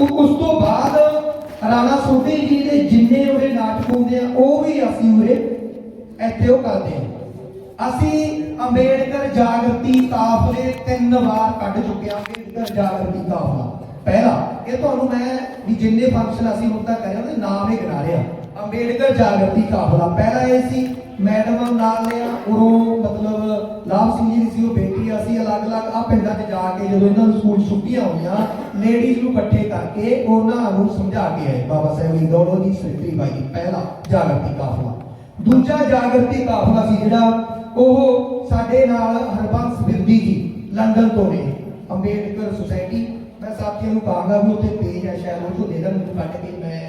ਉਸ ਤੋਂ ਬਾਅਦ ਰਾਣਾ ਸੋਢੀ ਜੀ ਦੇ ਜਿੰਨੇ ਉਰੇ ਨਾਟਕ ਹੁੰਦੇ ਆ, ਉਹ ਵੀ ਅਸੀਂ ਉਰੇ ਇੱਥੇ ਉਹ ਕਰਦੇ ਆ ਅਸੀਂ ਅੰਬੇਡਕਰ ਜਾਗਰਤੀ ਕਾਫਲੇ ਤਿੰਨ ਵਾਰ ਕੱਢ ਚੁੱਕੇ ਆ ਅੰਬੇਡਕਰ ਜਾਗਰਤੀ ਕਾਫਲਾ ਪਹਿਲਾ, ਇਹ ਤੁਹਾਨੂੰ ਮੈਂ ਵੀ ਜਿੰਨੇ ਫੰਕਸ਼ਨ ਅਸੀਂ ਹੁਣ ਤੱਕ ਕਰੇ, ਉਹਦੇ ਨਾਮ ਹੀ ਗਿਣਾ ਰਿਹਾ। ਅੰਬੇਡਕਰ ਜਾਗਰਤੀ ਕਾਫਲਾ ਪਹਿਲਾ ਇਹ ਸੀ, ਮੈਡਮ ਨਾਲ ਲਿਆ, ਉਰੋਂ ਮਤਲਬ ਲਾਭ ਸਿੰਘ ਜੀ ਦੀ ਸੀ, ਉਹ ਬੇਟੀ ਅਸੀਂ ਅਲੱਗ-ਅਲੱਗ ਆ ਪਿੰਡਾਂ 'ਚ ਜਾ ਕੇ ਜਦੋਂ ਇਹਨਾਂ ਨੂੰ ਸਕੂਲ ਛੁੱਟੀਆਂ ਹੋਈਆਂ ਲੇਡੀਜ਼ ਨੂੰ ਇਕੱਠੇ ਕਰਕੇ ਉਹਨਾਂ ਨੂੰ ਸਮਝਾ ਕੇ ਆਏ। ਬਾਬਾ ਸਾਹਿਬ ਇੰਦੋਲੋ ਦੀ ਸ੍ਰੀ ਬਾਈ ਪਹਿਲਾ ਜਾਗਰਤੀ ਕਾਫਲਾ। ਦੂਜਾ ਜਾਗਰਤੀ ਕਾਫਲਾ ਸੀ ਜਿਹੜਾ ਉਹ ਸਾਡੇ ਨਾਲ ਹਰਬੰਸ ਬਿਰਦੀ ਜੀ, ਲੰਡਨ ਤੋਂ ਨੇ, ਅੰਬੇਡਕਰ ਸੁਸਾਇਟੀ। ਮੈਂ ਸਾਥੀਆਂ ਨੂੰ ਕਹਾਂਗਾ ਵੀ ਉੱਥੇ ਪੇਜ ਹੈ, ਸ਼ਾਇਦ ਉਹ ਤੋਂ ਦੇ ਦੇਣ ਮੈਨੂੰ ਕੱਢ ਕੇ ਮੈਂ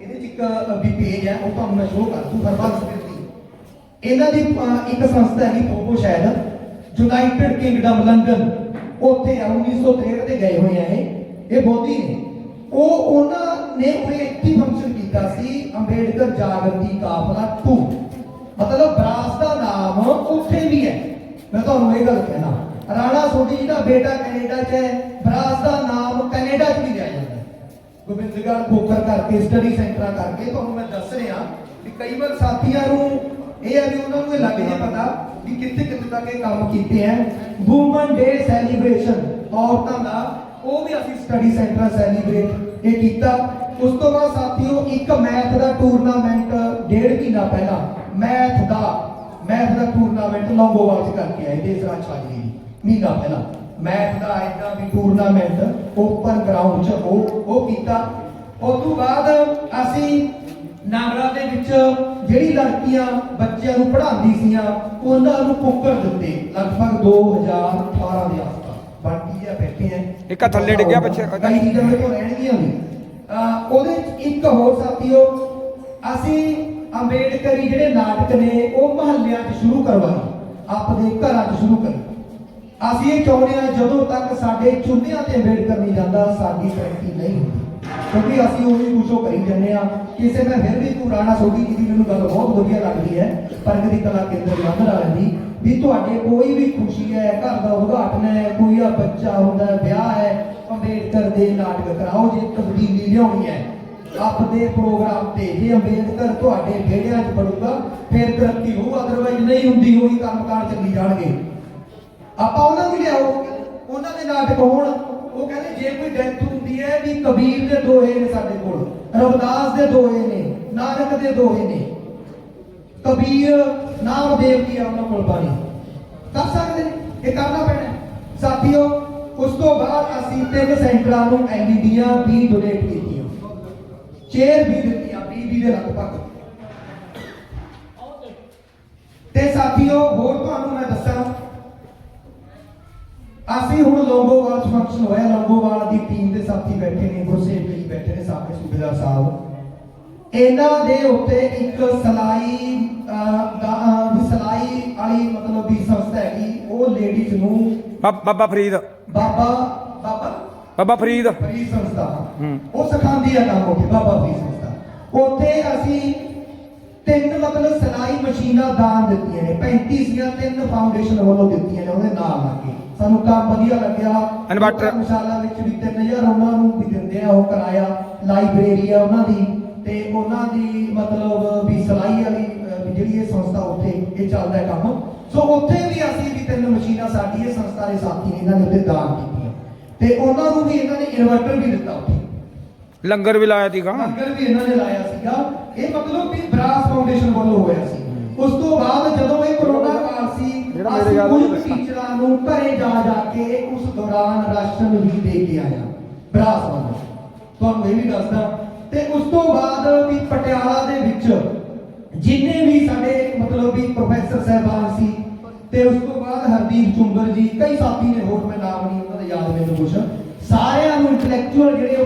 ਇਹਦੇ ਚ ਇੱਕ ਵੀ ਪੇਜ ਹੈ, ਉਹ ਤੁਹਾਨੂੰ ਮੈਂ ਸ਼ੋਅ ਕਰ ਦੂੰ, ਹਰਬੰਸ ਬਿਰਦੀ ਇਹਨਾਂ ਦੀ ਇੱਕ ਸੰਸਥਾ ਹੈਗੀ ਪੋਪੋ ਸ਼ਾਇਦ ਯੂਨਾਈਟਿਡ ਕਿੰਗਡਮ ਲੰਡਨ ਉੱਥੇ 1963 ਤੇ ਗਏ ਹੋਏ ਆ ਇਹ। ਇਹ ਬੋਧੀ ਨੇ। ਉਹ ਉਹਨਾਂ ਨੇ ਉਰੇ ਇੱਥੇ ਫੰਕਸ਼ਨ ਕੀਤਾ ਸੀ ਅੰਬੇਡਕਰ ਜਾਗਰਤੀ ਕਾਫਲਾ 2 ਮਤਲਬ ਬਰਾਸ ਦਾ ਨਾਮ ਉੱਥੇ ਵੀ ਹੈ। ਮੈਂ ਤੁਹਾਨੂੰ ਇਹ ਗੱਲ ਕਹਿਣਾ। ਰਾਣਾ ਸੋਢੀ ਜੀ ਦਾ ਬੇਟਾ ਕੈਨੇਡਾ 'ਚ ਹੈ। ਬਰਾਸ ਦਾ ਨਾਮ ਕੈਨੇਡਾ 'ਚ ਵੀ ਲਿਆ ਜਾਂਦਾ ਗੋਬਿੰਦਗੜ੍ਹ ਖੋਖਰ ਕਰਕੇ ਸਟੱਡੀ ਸੈਂਟਰਾਂ ਕਰਕੇ ਤੁਹਾਨੂੰ ਮੈਂ ਦੱਸ ਰਿਹਾ ਕਿ ਕਈ ਵਾਰ ਸਾਥੀਆਂ ਨੂੰ ਇਹ ਹੈ ਵੀ ਉਹਨਾਂ ਨੂੰ ਇਹ ਲੱਗ ਜੇ ਪਤਾ ਵੀ ਕਿੱਥੇ ਕਿੱਥੇ ਤੱਕ ਇਹ ਕੰਮ ਕੀਤੇ ਹੈ ਵੂਮਨ ਡੇ ਸੈਲੀਬ੍ਰੇਸ਼ਨ ਔਰਤਾਂ ਦਾ, ਉਹ ਵੀ ਅਸੀਂ ਸਟੱਡੀ ਸੈਂਟਰ ਸੈਲੀਬ੍ਰੇਟ ਇਹ ਕੀਤਾ। ਉਸ ਤੋਂ ਬਾਅਦ ਸਾਥੀਓ, ਇੱਕ ਮੈਥ ਦਾ ਟੂਰਨਾਮੈਂਟ ਡੇਢ ਮਹੀਨਾ ਪਹਿਲਾਂ ਮੈਥ ਦਾ ਮੈਥ ਦਾ ਟੂਰਨਾਮੈਂਟ ਲੌਂਗੋਵਾਲ ਚ ਕਰਕੇ ਆਏ ਦੇਸਰਾਜ ਛਾਜਰੀ ਮਹੀਨਾ ਪਹਿਲਾਂ ਮੈਥ ਦਾ ਐਡਾ ਵੀ ਟੂਰਨਾਮੈਂਟ ਓਪਨ ਗਰਾਊਂਡ 'ਚ ਉਹ ਉਹ ਕੀਤਾ। ਉਸ ਤੋਂ ਬਾਅਦ ਅਸੀਂ ਨਾਗਰਾ ਦੇ ਵਿੱਚ ਜਿਹੜੀ ਲੜਕੀਆਂ ਬੱਚਿਆਂ ਨੂੰ ਪੜ੍ਹਾਉਂਦੀ ਸੀਆਂ ਉਹਨਾਂ ਨੂੰ ਕੁੱਕਰ ਦਿੱਤੇ। ਲਗਭਗ 2018 ਦੇ ਆਸ-ਪਾਸ। ਬਾਕੀ ਆ ਬੈਠੇ ਆ। ਇੱਕ ਆਹ ਥੱਲੇ ਡਿੱਗਿਆ ਪਿੱਛੇ। ਕਈ ਚੀਜ਼ਾਂ ਕੋਲ ਰਹਿਣਗੀਆਂ ਅਹ ਉਹਦੇ ਇੱਕ ਹੋਰ ਸਾਥੀਓ ਅਸੀਂ ਅੰਬੇਡਕਰੀ ਜਿਹੜੇ ਨਾਟਕ ਨੇ ਉਹ ਮਹੱਲਿਆਂ 'ਚ ਸ਼ੁਰੂ ਕਰਵਾਏ। ਆਪਣੇ ਘਰਾਂ 'ਚ ਸ਼ੁਰੂ ਕਰੀ। ਅਸੀਂ ਇਹ ਚਾਹੁੰਦੇ ਹਾਂ ਜਦੋਂ ਤੱਕ ਸਾਡੇ ਚੁੰਨਿਆਂ ਤੇ ਅੰਬੇਡਕਰ ਨਹੀਂ ਜਾਂਦਾ ਸਾਡੀ ਤਰੱਕੀ ਨਹੀਂ ਹੁੰਦੀ। ਕਿਉਂਕਿ ਅਸੀਂ ਉਹੀ ਕੁਛੋ ਕਰੀ ਜਾਂਦੇ ਆ ਕਿਸੇ ਮੈਂ ਫਿਰ ਵੀ ਤੂੰ ਸੋਢੀ ਜੀ ਦੀ ਮੈਨੂੰ ਗੱਲ ਬਹੁਤ ਵਧੀਆ ਲੱਗਦੀ ਹੈ। ਪ੍ਰਗਤੀ ਕਲਾ ਕੇਂਦਰ ਜਲੰਧਰ ਵਾਲਿਆਂ ਦੀ ਵੀ ਤੁਹਾਡੇ ਕੋਈ ਵੀ ਖੁਸ਼ੀ ਹੈ, ਘਰ ਦਾ ਉਦਘਾਟਨ ਹੈ, ਕੋਈ ਆ ਬੱਚਾ ਹੁੰਦਾ, ਵਿਆਹ ਹੈ, ਅੰਬੇਡਕਰ ਦੇ ਨਾਟਕ ਕਰਾਓ, ਜੇ ਤਬਦੀਲੀ ਲਿਆਉਣੀ ਹੈ। ਆਪਦੇ ਪ੍ਰੋਗਰਾਮ ਤੇ ਜੇ ਅੰਬੇਡਕਰ ਤੁਹਾਡੇ ਵਿਹੜਿਆਂ 'ਚ ਪੜੂਗਾ ਫਿਰ ਤਰੱਕੀ ਹੋਊ ਅਦਰਵਾਈਜ਼ ਨਹੀਂ ਹੁੰਦੀ ਹੋਈ ਕੰਮਕਾਰ ਚੱਲੀ ਜਾਣਗੇ। ਆਪਾਂ ਉਹਨਾਂ ਨੂੰ ਲਿਆਓ, ਉਹਨਾਂ ਦੇ ਨਾਟਕ ਹੋਣ। ਉਹ ਕਹਿੰਦੇ ਜੇ ਕੋਈ ਡੈਥ ਹੁੰਦੀ ਹੈ ਵੀ ਕਬੀਰ ਦੇ ਦੋਹੇ ਨੇ ਸਾਡੇ ਕੋਲ, ਰਵਿਦਾਸ ਦੇ ਦੋਹੇ ਨੇ, ਨਾਨਕ ਦੇ ਦੋਹੇ ਨੇ, ਕਬੀਰ ਨਾਮਦੇਵ ਦੀ ਆ ਉਹਨਾਂ ਕੋਲ ਬਾਣੀ। ਕਰ ਸਕਦੇ ਨੇ? ਇਹ ਕਰਨਾ ਪੈਣਾ ਸਾਥੀਓ, ਉਸ ਤੋਂ ਬਾਅਦ ਅਸੀਂ ਤਿੰਨ ਸੈਂਟਰਾਂ ਨੂੰ ਐਲਈਡੀਆਂ ਵੀ ਡੋਨੇਟ ਕੀਤੀਆਂ। ਚੇਅਰ ਵੀ ਦਿੱਤੀਆਂ 20 20 ਦੇ ਲਗਭਗ ਤੇ ਸਾਥੀਓ, ਹੋਰ ਤੁਹਾਨੂੰ ਮੈਂ ਦੱਸਾਂ ਅਸੀਂ ਹੁਣ ਲੋਂਗੋਵਾਲ ਫੰਕਸ਼ਨ ਹੋਇਆ ਲੋਂਗੋਵਾਲ ਦੀ ਟੀਮ ਦੇ ਸਾਥੀ ਬੈਠੇ ਨੇ ਗੁਰਸੇਵ ਜੀ ਬੈਠੇ ਨੇ ਸਾਹਮਣੇ ਸੂਬੇਦਾਰ ਸਾਹਿਬ। ਇਹਨਾਂ ਦੇ ਉੱਤੇ ਇੱਕ ਸਲਾਈ ਦਾ ਸਲਾਈ ਵਾਲੀ ਮਤਲਬ ਵੀ ਸੰਸਥਾ ਹੈਗੀ ਉਹ ਲੇਡੀਜ਼ ਨੂੰ ਬਾਬਾ ਫਰੀਦ। ਬਾਬਾ ਬਾਬਾ? ਬਾਬਾ ਫਰੀਦ। ਫਰੀਦ ਸੰਸਥਾ। ਹੂੰ। ਉਹ ਸਿਖਾਉਂਦੀ ਆ ਕੰਮ ਉੱਥੇ ਬਾਬਾ ਫਰੀਦ ਸੰਸਥਾ। ਉੱਥੇ ਅਸੀਂ ਤਿੰਨ ਮਤਲਬ ਸਲਾਈ ਮਸ਼ੀਨਾਂ ਦਾਨ ਦਿੱਤੀਆਂ ਨੇ 35 ਸੀਆਂ ਤਿੰਨ ਫਾਊਂਡੇਸ਼ਨ ਵੱਲੋਂ ਦਿੱਤੀਆਂ ਨੇ ਉਹਦੇ ਨਾਲ ਲਾ ਕੇ। ਸਾਨੂੰ ਕੰਮ ਵਧੀਆ ਲੱਗਿਆ। ਇਨਵਰਟਰ। ਮਸ਼ਾਲਾ ਵਿੱਚ ਵੀ 3000 ਉਹਨਾਂ ਨੂੰ ਵੀ ਦਿੰਦੇ ਆ ਉਹ ਕਰਾਇਆ। ਲਾਇਬ੍ਰੇਰੀ ਆ ਉਹਨਾਂ ਦੀ ਤੇ ਉਹਨਾਂ ਦੀ ਮਤਲਬ ਵੀ ਸਲਾਈ ਵਾਲੀ ਜਿਹੜੀ ਇਹ ਸੰਸਥਾ ਉੱਥੇ ਇਹ ਚੱਲਦਾ ਕੰਮ। ਸੋ ਉੱਥੇ ਵੀ ਅਸੀਂ ਵੀ ਤਿੰਨ ਮਸ਼ੀਨਾਂ ਸਾਡੀ ਇਹ ਸੰਸਥਾ ਦੇ ਸਾਥੀ ਨੇ ਇਹਨਾਂ ਨੇ ਉੱਤੇ ਦਾਨ ਕੀਤੀਆਂ। ਤੇ ਉਹਨਾਂ ਨੂੰ ਵੀ ਇਹਨਾਂ ਨੇ ਇਨਵਰਟਰ ਵੀ ਦਿੱਤਾ ਉੱਥੇ। ਲੰਗਰ ਵੀ ਲਾਇਆ ਸੀਗਾ। ਲੰਗਰ ਵੀ ਇਹਨਾਂ ਨੇ ਲਾਇਆ ਸੀਗਾ। ਇਹ ਮਤਲਬ ਵੀ ਬਰਾਸ ਫਾਊਂਡੇਸ਼ਨ ਵੱਲੋਂ ਹੋਇਆ ਸੀ। ਉਸ ਤੋਂ ਬਾਅਦ ਜਦੋਂ ਇਹ ਕਰੋਨਾ ਕਾਲ ਸੀ ਅਸੀਂ ਕੁਝ ਟੀਚਰਾਂ ਨੂੰ ਘਰੇ ਜਾ ਜਾ ਕੇ ਉਸ ਦੌਰਾਨ ਰਾਸ਼ਨ ਵੀ ਦੇ ਕੇ ਆਇਆ। ਬਰਾਸ ਵੱਲੋਂ ਤੁਹਾਨੂੰ ਇਹ ਵੀ ਦੱਸਦਾ। ਤੇ ਉਸ ਤੋਂ ਬਾਅਦ ਵੀ ਪਟਿਆਲਾ ਦੇ ਵਿੱਚ ਜਿੰਨੇ ਵੀ ਸਾਡੇ ਮਤਲਬ ਵੀ ਪ੍ਰੋਫੈਸਰ ਸਾਹਿਬਾਨ ਸੀ ਤੇ ਉਸ ਤੋਂ ਬਾਅਦ ਹਰਦੀਪ ਚੁੰਬਰ ਜੀ ਕਈ ਸਾਥੀ ਨੇ ਹੋਰ ਮੈਂ ਨਾਮ ਨਹੀਂ ਉਹਨਾਂ ਦਾ ਯਾਦ ਮੈਨੂੰ ਕੁਛ ਸਾਰਿਆਂ ਨੂੰ ਇੰਟੈਲੈਕਚੁਅਲ ਜਿਹੜੇ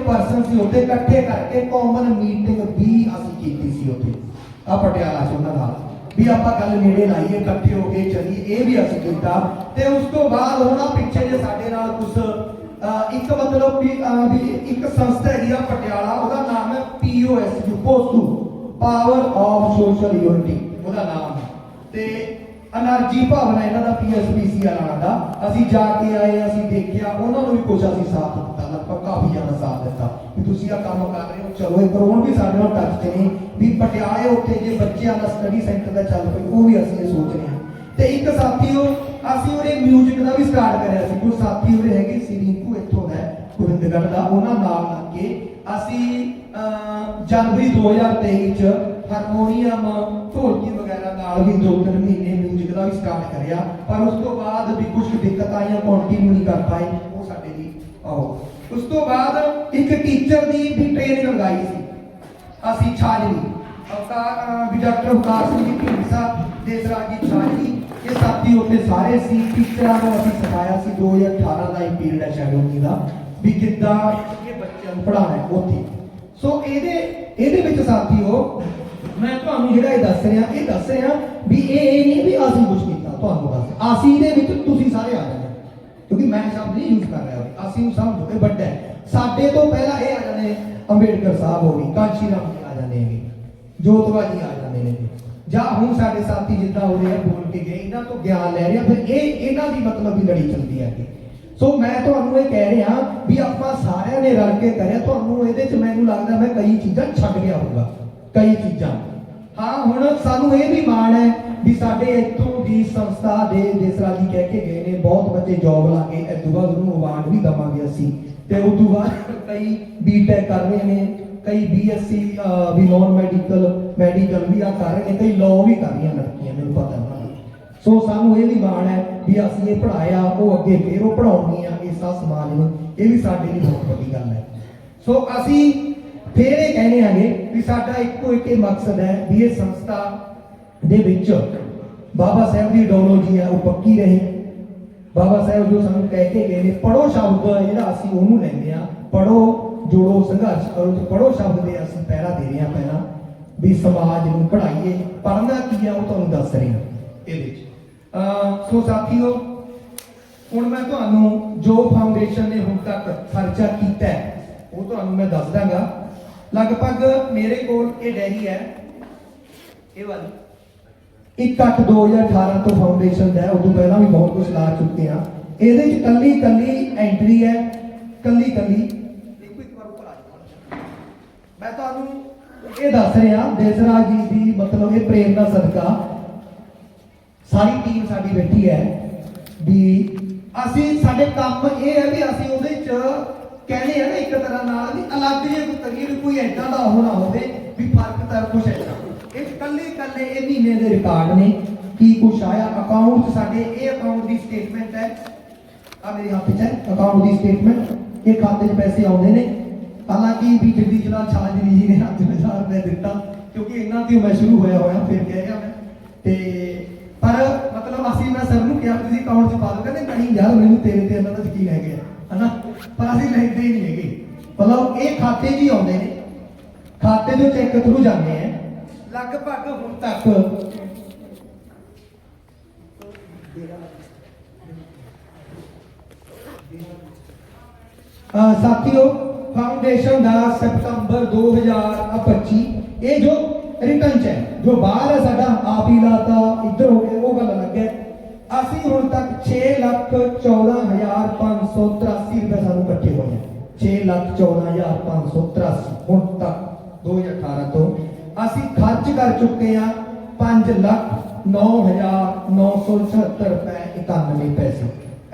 ਉਹ ਉੱਥੇ ਇਕੱਠੇ ਕਰਕੇ ਕਾਮਨ ਮੀਟਿੰਗ ਵੀ ਅਸੀਂ ਕੀਤੀ ਸੀ ਉੱਥੇ। ਆ ਪਟਿਆਲਾ ਚ ਉਹਨਾਂ ਨਾਲ। ਵੀ ਆਪਾਂ ਗੱਲ ਨੇੜੇ ਲਾਈਏ, ਇਕੱਠੇ ਹੋ ਕੇ ਚੱਲੀਏ, ਇਹ ਵੀ ਅਸੀਂ ਕੀਤਾ। ਤੇ ਉਸ ਤੋਂ ਬਾਅਦ ਹੁਣ ਪਿੱਛੇ ਜੇ ਸਾਡੇ ਨਾਲ ਕੁਝ ਇੱਕ ਮਤਲਬ ਵੀ ਇੱਕ ਸੰਸਥਾ ਹੈਗੀ ਆ ਪਟਿਆਲਾ, ਉਹਦਾ ਨਾਮ ਹੈ POS U power of social unity ਉਹਦਾ ਨਾਮ ਤੇ ਅਨਰਜੀ ਭਾਵਨਾ ਇਹਨਾਂ ਦਾ ਪੀਐਸਪੀਸੀ ਵਾਲਾ ਦਾ। ਅਸੀਂ ਜਾ ਕੇ ਆਏ, ਅਸੀਂ ਦੇਖਿਆ, ਉਹਨਾਂ ਨੂੰ ਵੀ ਕੁਝ ਅਸੀਂ ਸਾਥ ਦਿੱਤਾ, ਲਗਭਗ ਕਾਫੀ ਜ਼ਿਆਦਾ ਸਾਥ ਦਿੱਤਾ ਕਿ ਤੁਸੀਂ ਆ ਕੰਮ ਕਰ ਰਹੇ ਹੋ, ਚਲੋ ਇਹ ਪਰ ਵੀ ਸਾਡੇ ਨਾਲ ਟੱਚ ਤੇ ਨਹੀਂ ਵੀ ਪਟਿਆਲੇ ਉੱਤੇ ਜੇ ਬੱਚਿਆਂ ਦਾ ਸਟੱਡੀ ਸੈਂਟਰ ਦਾ ਚੱਲ ਪਈ ਉਹ ਵੀ ਅਸੀਂ ਇਹ ਸੋਚ ਰਹੇ ਹਾਂ। ਤੇ ਇੱਕ ਸਾਥੀ ਉਹ, ਅਸੀਂ ਉਹਦੇ ਮਿਊਜ਼ਿਕ ਦਾ ਵੀ ਸਟਾਰਟ ਕਰਿਆ ਸੀ, ਕੋਈ ਸਾਥੀ ਉਹਦੇ ਹੈਗੇ ਸੀ, ਰਿੰਕੂ ਇੱਥੋਂ ਦਾ ਗੋਬਿੰਦਗੜ੍ਹ ਦਾ, ਉਹਨਾਂ ਨਾਲ ਲੱਗ ਕੇ ਅਸੀਂ ਜਨਵਰੀ 2023 ਚ ਹਾਰਮੋਨੀਅਮ ਢੋਲਕੀ ਵਗੈਰਾ ਨਾਲ ਵੀ ਦੋ ਤਿੰਨ ਮਹੀਨੇ 뮤직 ਦਾ ਵੀ ਸਟਾਰਟ ਕਰਿਆ। ਪਰ ਉਸ ਤੋਂ ਬਾਅਦ ਵੀ ਕੁਝ ਦਿੱਕਤਾਂ ਆਈਆਂ ਕੰਟੀਨਿਊ ਨਹੀਂ ਕਰ ਪਾਏ, ਉਹ ਸਾਡੇ ਲਈ ਆਓ ਉਸ ਤੋਂ ਬਾਅਦ ਇੱਕ ਟੀਚਰ ਦੀ ਵੀ ਟ੍ਰੇਨਿੰਗ ਲਗਾਈ ਸੀ। ਅਸੀਂ ਛਾਜਲੀ ਅਵਤਾਰ ਵੀ ਡਾਕਟਰ ਹੁਕਾਰ ਸਿੰਘ ਜੀ ਢੀਂਡਸਾ ਦੇਸਰਾਜ ਜੀ ਛਾਜਲੀ ਇਹ ਸਾਥੀ ਉੱਥੇ ਸਾਰੇ ਸੀ। ਟੀਚਰਾਂ ਨੂੰ ਅਸੀਂ ਸਿਖਾਇਆ ਸੀ 2018 ਦਾ ਇਹ ਪੀਰੀਅਡ ਹੈ ਸ਼ੈਡੋਗੀ ਦਾ ਵੀ ਕਿੱਦਾਂ ਇਹ ਬੱਚਿਆਂ ਨੂੰ ਪੜ੍ਹਾਉਣਾ ਉੱਥੇ। ਸੋ ਇਹਦੇ ਇਹਦੇ ਵਿੱਚ ਸਾਥੀਓ ਮੈਂ ਤੁਹਾਨੂੰ ਜਿਹੜਾ ਇਹ ਦੱਸ ਰਿਹਾ, ਇਹ ਦੱਸ ਰਿਹਾ ਵੀ ਇਹ ਇਹ ਨਹੀਂ ਵੀ ਅਸੀਂ ਕੁਝ ਕੀਤਾ, ਤੁਹਾਨੂੰ ਦੱਸ ਅਸੀਂ ਦੇ ਵਿੱਚ ਤੁਸੀਂ ਸਾਰੇ ਆ ਜਾਣਾ ਕਿਉਂਕਿ ਮੈਂ ਸ਼ਬਦ ਨਹੀਂ ਯੂਜ਼ ਕਰ ਰਿਹਾ। ਅਸੀਂ ਨੂੰ ਸਮਝੋ ਵੱਡਾ ਸਾਡੇ ਤੋਂ ਪਹਿਲਾਂ ਇਹ ਆ ਜਾਂਦੇ ਅੰਬੇਡਕਰ ਸਾਹਿਬ ਹੋ ਗਈ ਕਾਂਸ਼ੀ ਰਾਮ ਜੀ ਆ ਜਾਂਦੇ ਨੇ। ਜੋਤਵਾ ਜੀ ਆ ਜਾਂਦੇ ਨੇ। ਜਾਂ ਹੁਣ ਸਾਡੇ ਸਾਥੀ ਜਿੱਦਾਂ ਹੋ ਰਿਹਾ ਬੋਲ ਕੇ ਗਏ, ਇਹਨਾਂ ਤੋਂ ਗਿਆਨ ਲੈ ਰਿਹਾ ਫਿਰ ਇਹ ਇਹਨਾਂ ਦੀ ਮਤਲਬ ਵੀ ਲੜੀ ਚੱਲਦੀ ਹੈ ਅੱਗੇ। ਸੋ ਮੈਂ ਤੁਹਾਨੂੰ ਇਹ ਕਹਿ ਰਿਹਾ ਵੀ ਆਪਾਂ ਸਾਰਿਆਂ ਨੇ ਰਲ ਕੇ ਕਰਿਆ। ਤੁਹਾਨੂੰ ਇਹਦੇ ਚ ਮੈਨੂੰ ਲੱਗਦਾ ਮੈਂ ਕਈ ਚੀਜ਼ਾਂ ਛੱਡ ਗਿਆ ਹੋਊਗਾ। ਕਈ ਚੀਜ਼ਾਂ। ਹਾਂ, ਹੁਣ ਸਾਨੂੰ ਇਹ ਵੀ ਮਾਣ ਹੈ ਵੀ ਸਾਡੇ ਇੱਥੋਂ ਦੀ ਸੰਸਥਾ ਦੇ ਦੇਸਰਾ ਜੀ ਕਹਿ ਕੇ ਗਏ ਨੇ, ਬਹੁਤ ਬੱਚੇ ਜੌਬ ਲਾ ਕੇ ਇਸ ਤੋਂ ਬਾਅਦ ਉਹਨੂੰ ਅਵਾਰਡ ਵੀ ਦਵਾਂਗੇ ਅਸੀਂ। ਤੇ ਉਸ ਤੋਂ ਬਾਅਦ ਕਈ ਬੀਟੈਕ ਕਰ ਰਹੇ ਨੇ, ਕਈ ਬੀਐਸਸੀ ਵੀ ਨੌਨ ਮੈਡੀਕਲ ਮੈਡੀਕਲ ਵੀ ਆ ਕਰ ਰਹੇ ਨੇ, ਕਈ ਲਾਅ ਵੀ ਕਰ ਰਹੀਆਂ ਲੜਕੀਆਂ ਮੈਨੂੰ ਪਤਾ ਉਹਨਾਂ ਦਾ ਸੋ ਸਾਨੂੰ ਇਹ ਵੀ ਮਾਣ ਹੈ ਵੀ ਅਸੀਂ ਇਹ ਪੜਾਇਆ ਉਹ ਅੱਗੇ ਫੇਰ ਉਹ ਪੜਾਉਣਗੀਆਂ ਇਸ ਆ ਸਮਾਜ ਨੂੰ, ਇਹ ਵੀ ਸਾਡੇ ਲਈ ਬਹੁਤ ਵੱਡੀ ਗੱਲ ਹੈ। ਸੋ ਅਸੀਂ ਫੇਰ ਇਹ ਕਹਿੰਦੇ ਆਂਗੇ ਵੀ ਸਾਡਾ ਇੱਕੋ ਇੱਕ ਮਕਸਦ ਹੈ ਵੀ ਇਹ ਸੰਸਥਾ ਦੇ ਵਿੱਚ ਬਾਬਾ ਸਾਹਿਬ ਦੀ ਆਈਡੀਓਲੋਜੀ ਹੈ, ਉਹ ਪੱਕੀ ਰਹੇ। ਬਾਬਾ ਸਾਹਿਬ ਜੋ ਸਾਨੂੰ ਕਹਿ ਕੇ ਗਏ ਨੇ ਪੜੋ ਸ਼ਬਦ ਜਿਹੜਾ ਅਸੀਂ ਉਹਨੂੰ ਲੈਂਦੇ ਆ ਪੜੋ ਜੋੜੋ, ਸੰਘਰਸ਼ ਕਰੋ ਪੜੋ ਸ਼ਬਦ ਦੇ ਅਸੀਂ ਪਹਿਰਾ ਦੇ ਰਹੇ ਆ ਪਹਿਲਾਂ ਵੀ ਸਮਾਜ ਨੂੰ ਪੜ੍ਹਾਈਏ। ਪੜ੍ਹਨਾ ਕੀ ਆ ਉਹ ਤੁਹਾਨੂੰ ਦੱਸ ਰਹੇ ਹਾਂ ਇਹਦੇ ਵਿੱਚ। ਅਹ, ਸੋ ਸਾਥੀਓ, ਹੁਣ ਮੈਂ ਤੁਹਾਨੂੰ ਜੋ ਫਾਊਂਡੇਸ਼ਨ ਨੇ ਹੁਣ ਤੱਕ ਖਰਚਾ ਕੀਤਾ ਉਹ ਤੁਹਾਨੂੰ ਮੈਂ ਦੱਸ ਦਾਂਗਾ। ਲਗਭਗ ਮੇਰੇ ਕੋਲ ਇਹ ਡੈਰੀ ਹੈ। ਇਹ ਵਾਲੀ। 1/8/2018 ਤੋਂ ਫਾਊਂਡੇਸ਼ਨ ਦਾ ਉਦੋਂ ਪਹਿਲਾਂ ਵੀ ਬਹੁਤ ਕੁਝ ਲਾ ਚੁੱਕੇ ਆ ਇਹਦੇ ਚ ਕੱਲੀ ਕੱਲੀ ਐਂਟਰੀ ਹੈ। ਕੱਲੀ ਕੱਲੀ ਦੇਖੋ ਇੱਕ ਵਾਰ ਉੱਪਰ ਆ ਜਾਓ। ਮੈਂ ਤੁਹਾਨੂੰ ਇਹ ਦੱਸ ਰਿਹਾ, ਦੇਸਰਾਜ ਜੀ ਦੀ ਮਤਲਬ ਇਹ ਪ੍ਰੇਮ ਦਾ ਸਦਕਾ। ਸਾਰੀ ਟੀਮ ਸਾਡੀ ਬੈਠੀ ਹੈ ਵੀ ਅਸੀਂ, ਸਾਡੇ ਕੰਮ ਇਹ ਹੈ ਵੀ ਅਸੀਂ ਉਹਦੇ ਚ ਕਹਿੰਦੇ ਆ ਨਾ ਇੱਕ ਤਰ੍ਹਾਂ ਨਾਲ ਵੀ ਅਲੱਗ ਜਿਹਾ ਕੋਈ ਕੋਈ ਐਡਾ ਦਾ ਉਹ ਹੋਵੇ ਵੀ ਫ਼ਰਕ ਤਾਂ ਕੁਛ ਐਡਾ ਇਹ ਕੱਲੇ ਕੱਲੇ ਇਹ ਮਹੀਨੇ ਦੇ ਰਿਕਾਰਡ ਨੇ। ਕੀ ਕੁਛ ਆਇਆ? ਅਕਾਊਂਟ ਸਾਡੇ, ਇਹ ਅਕਾਊਂਟ ਦੀ ਸਟੇਟਮੈਂਟ ਹੈ। ਆ ਮੇਰੇ ਹੱਥ 'ਚ ਹੈ ਅਕਾਊਂਟ ਦੀ ਸਟੇਟਮੈਂਟ ਇਹ ਖਾਤੇ 'ਚ ਪੈਸੇ ਆਉਂਦੇ ਨੇ। ਹਾਲਾਂਕਿ ਵੀ ਜਗਦੀ ਜਲਾਲ ਛਾਜਰੀ ਜੀ ਨੇ 8000 ਰੁਪਏ ਦਿੱਤਾ, ਕਿਉਂਕਿ ਇਹਨਾਂ ਤੋਂ ਮੈਂ ਸ਼ੁਰੂ ਹੋਇਆ ਹੋਇਆ, ਫਿਰ ਕਹਿ ਗਿਆ ਮੈਂ। ਤੇ ਪਰ ਮਤਲਬ ਅਸੀਂ ਮੈਂ ਸਰ ਨੂੰ ਕਿਹਾ, ਤੁਸੀਂ ਅਕਾਊਂਟ 'ਚ ਪਾ ਦਿਓ। ਕਹਿੰਦੇ, ਨਹੀਂ ਯਾਰ, ਮੈਨੂੰ ਤੇਰੇ ਤੇ ਇਹਨਾਂ ਦਾ ਯਕੀਨ ਹੈਗਾ ਹਨਾ ਪਰ ਅਸੀਂ ਲੈਂਦੇ ਹੀ ਨਹੀਂ ਹੈਗੇ ਮਤਲਬ ਇਹ ਖਾਤੇ 'ਚ ਹੀ ਆਉਂਦੇ ਨੇ। ਖਾਤੇ ਦੇ ਚੈੱਕ ਥਰੂ ਜਾਂਦੇ ਆ। ਲਗਭਗ ਹੁਣ ਤੱਕ। ਅਹ ਸਾਥੀਓ ਫਾਊਂਡੇਸ਼ਨ ਦਾ ਸਤੰਬਰ 2025 ਇਹ ਜੋ ਰਿਟਰਨ ਚ ਹੈ, ਜੋ ਬਾਹਰ ਹੈ ਸਾਡਾ, ਆਪ ਹੀ ਲਾਤਾ, ਇੱਧਰ ਹੋ ਗਿਆ, ਉਹ ਗੱਲ ਅਲੱਗ ਹੈ। ਅਸੀਂ ਹੁਣ ਤੱਕ 6 ਲੱਖ 14583 ਰੁਪਏ ਸਾਨੂੰ ਇਕੱਠੇ ਹੋਏ ਹੈ 6 ਲੱਖ 14583 ਹੁਣ ਤੱਕ 2018 ਤੋਂ। ਅਸੀਂ ਖਰਚ ਕਰ ਚੁੱਕੇ ਆ 5 ਲੱਖ 9976 ਰੁਪਏ 91 ਪੈਸੇ।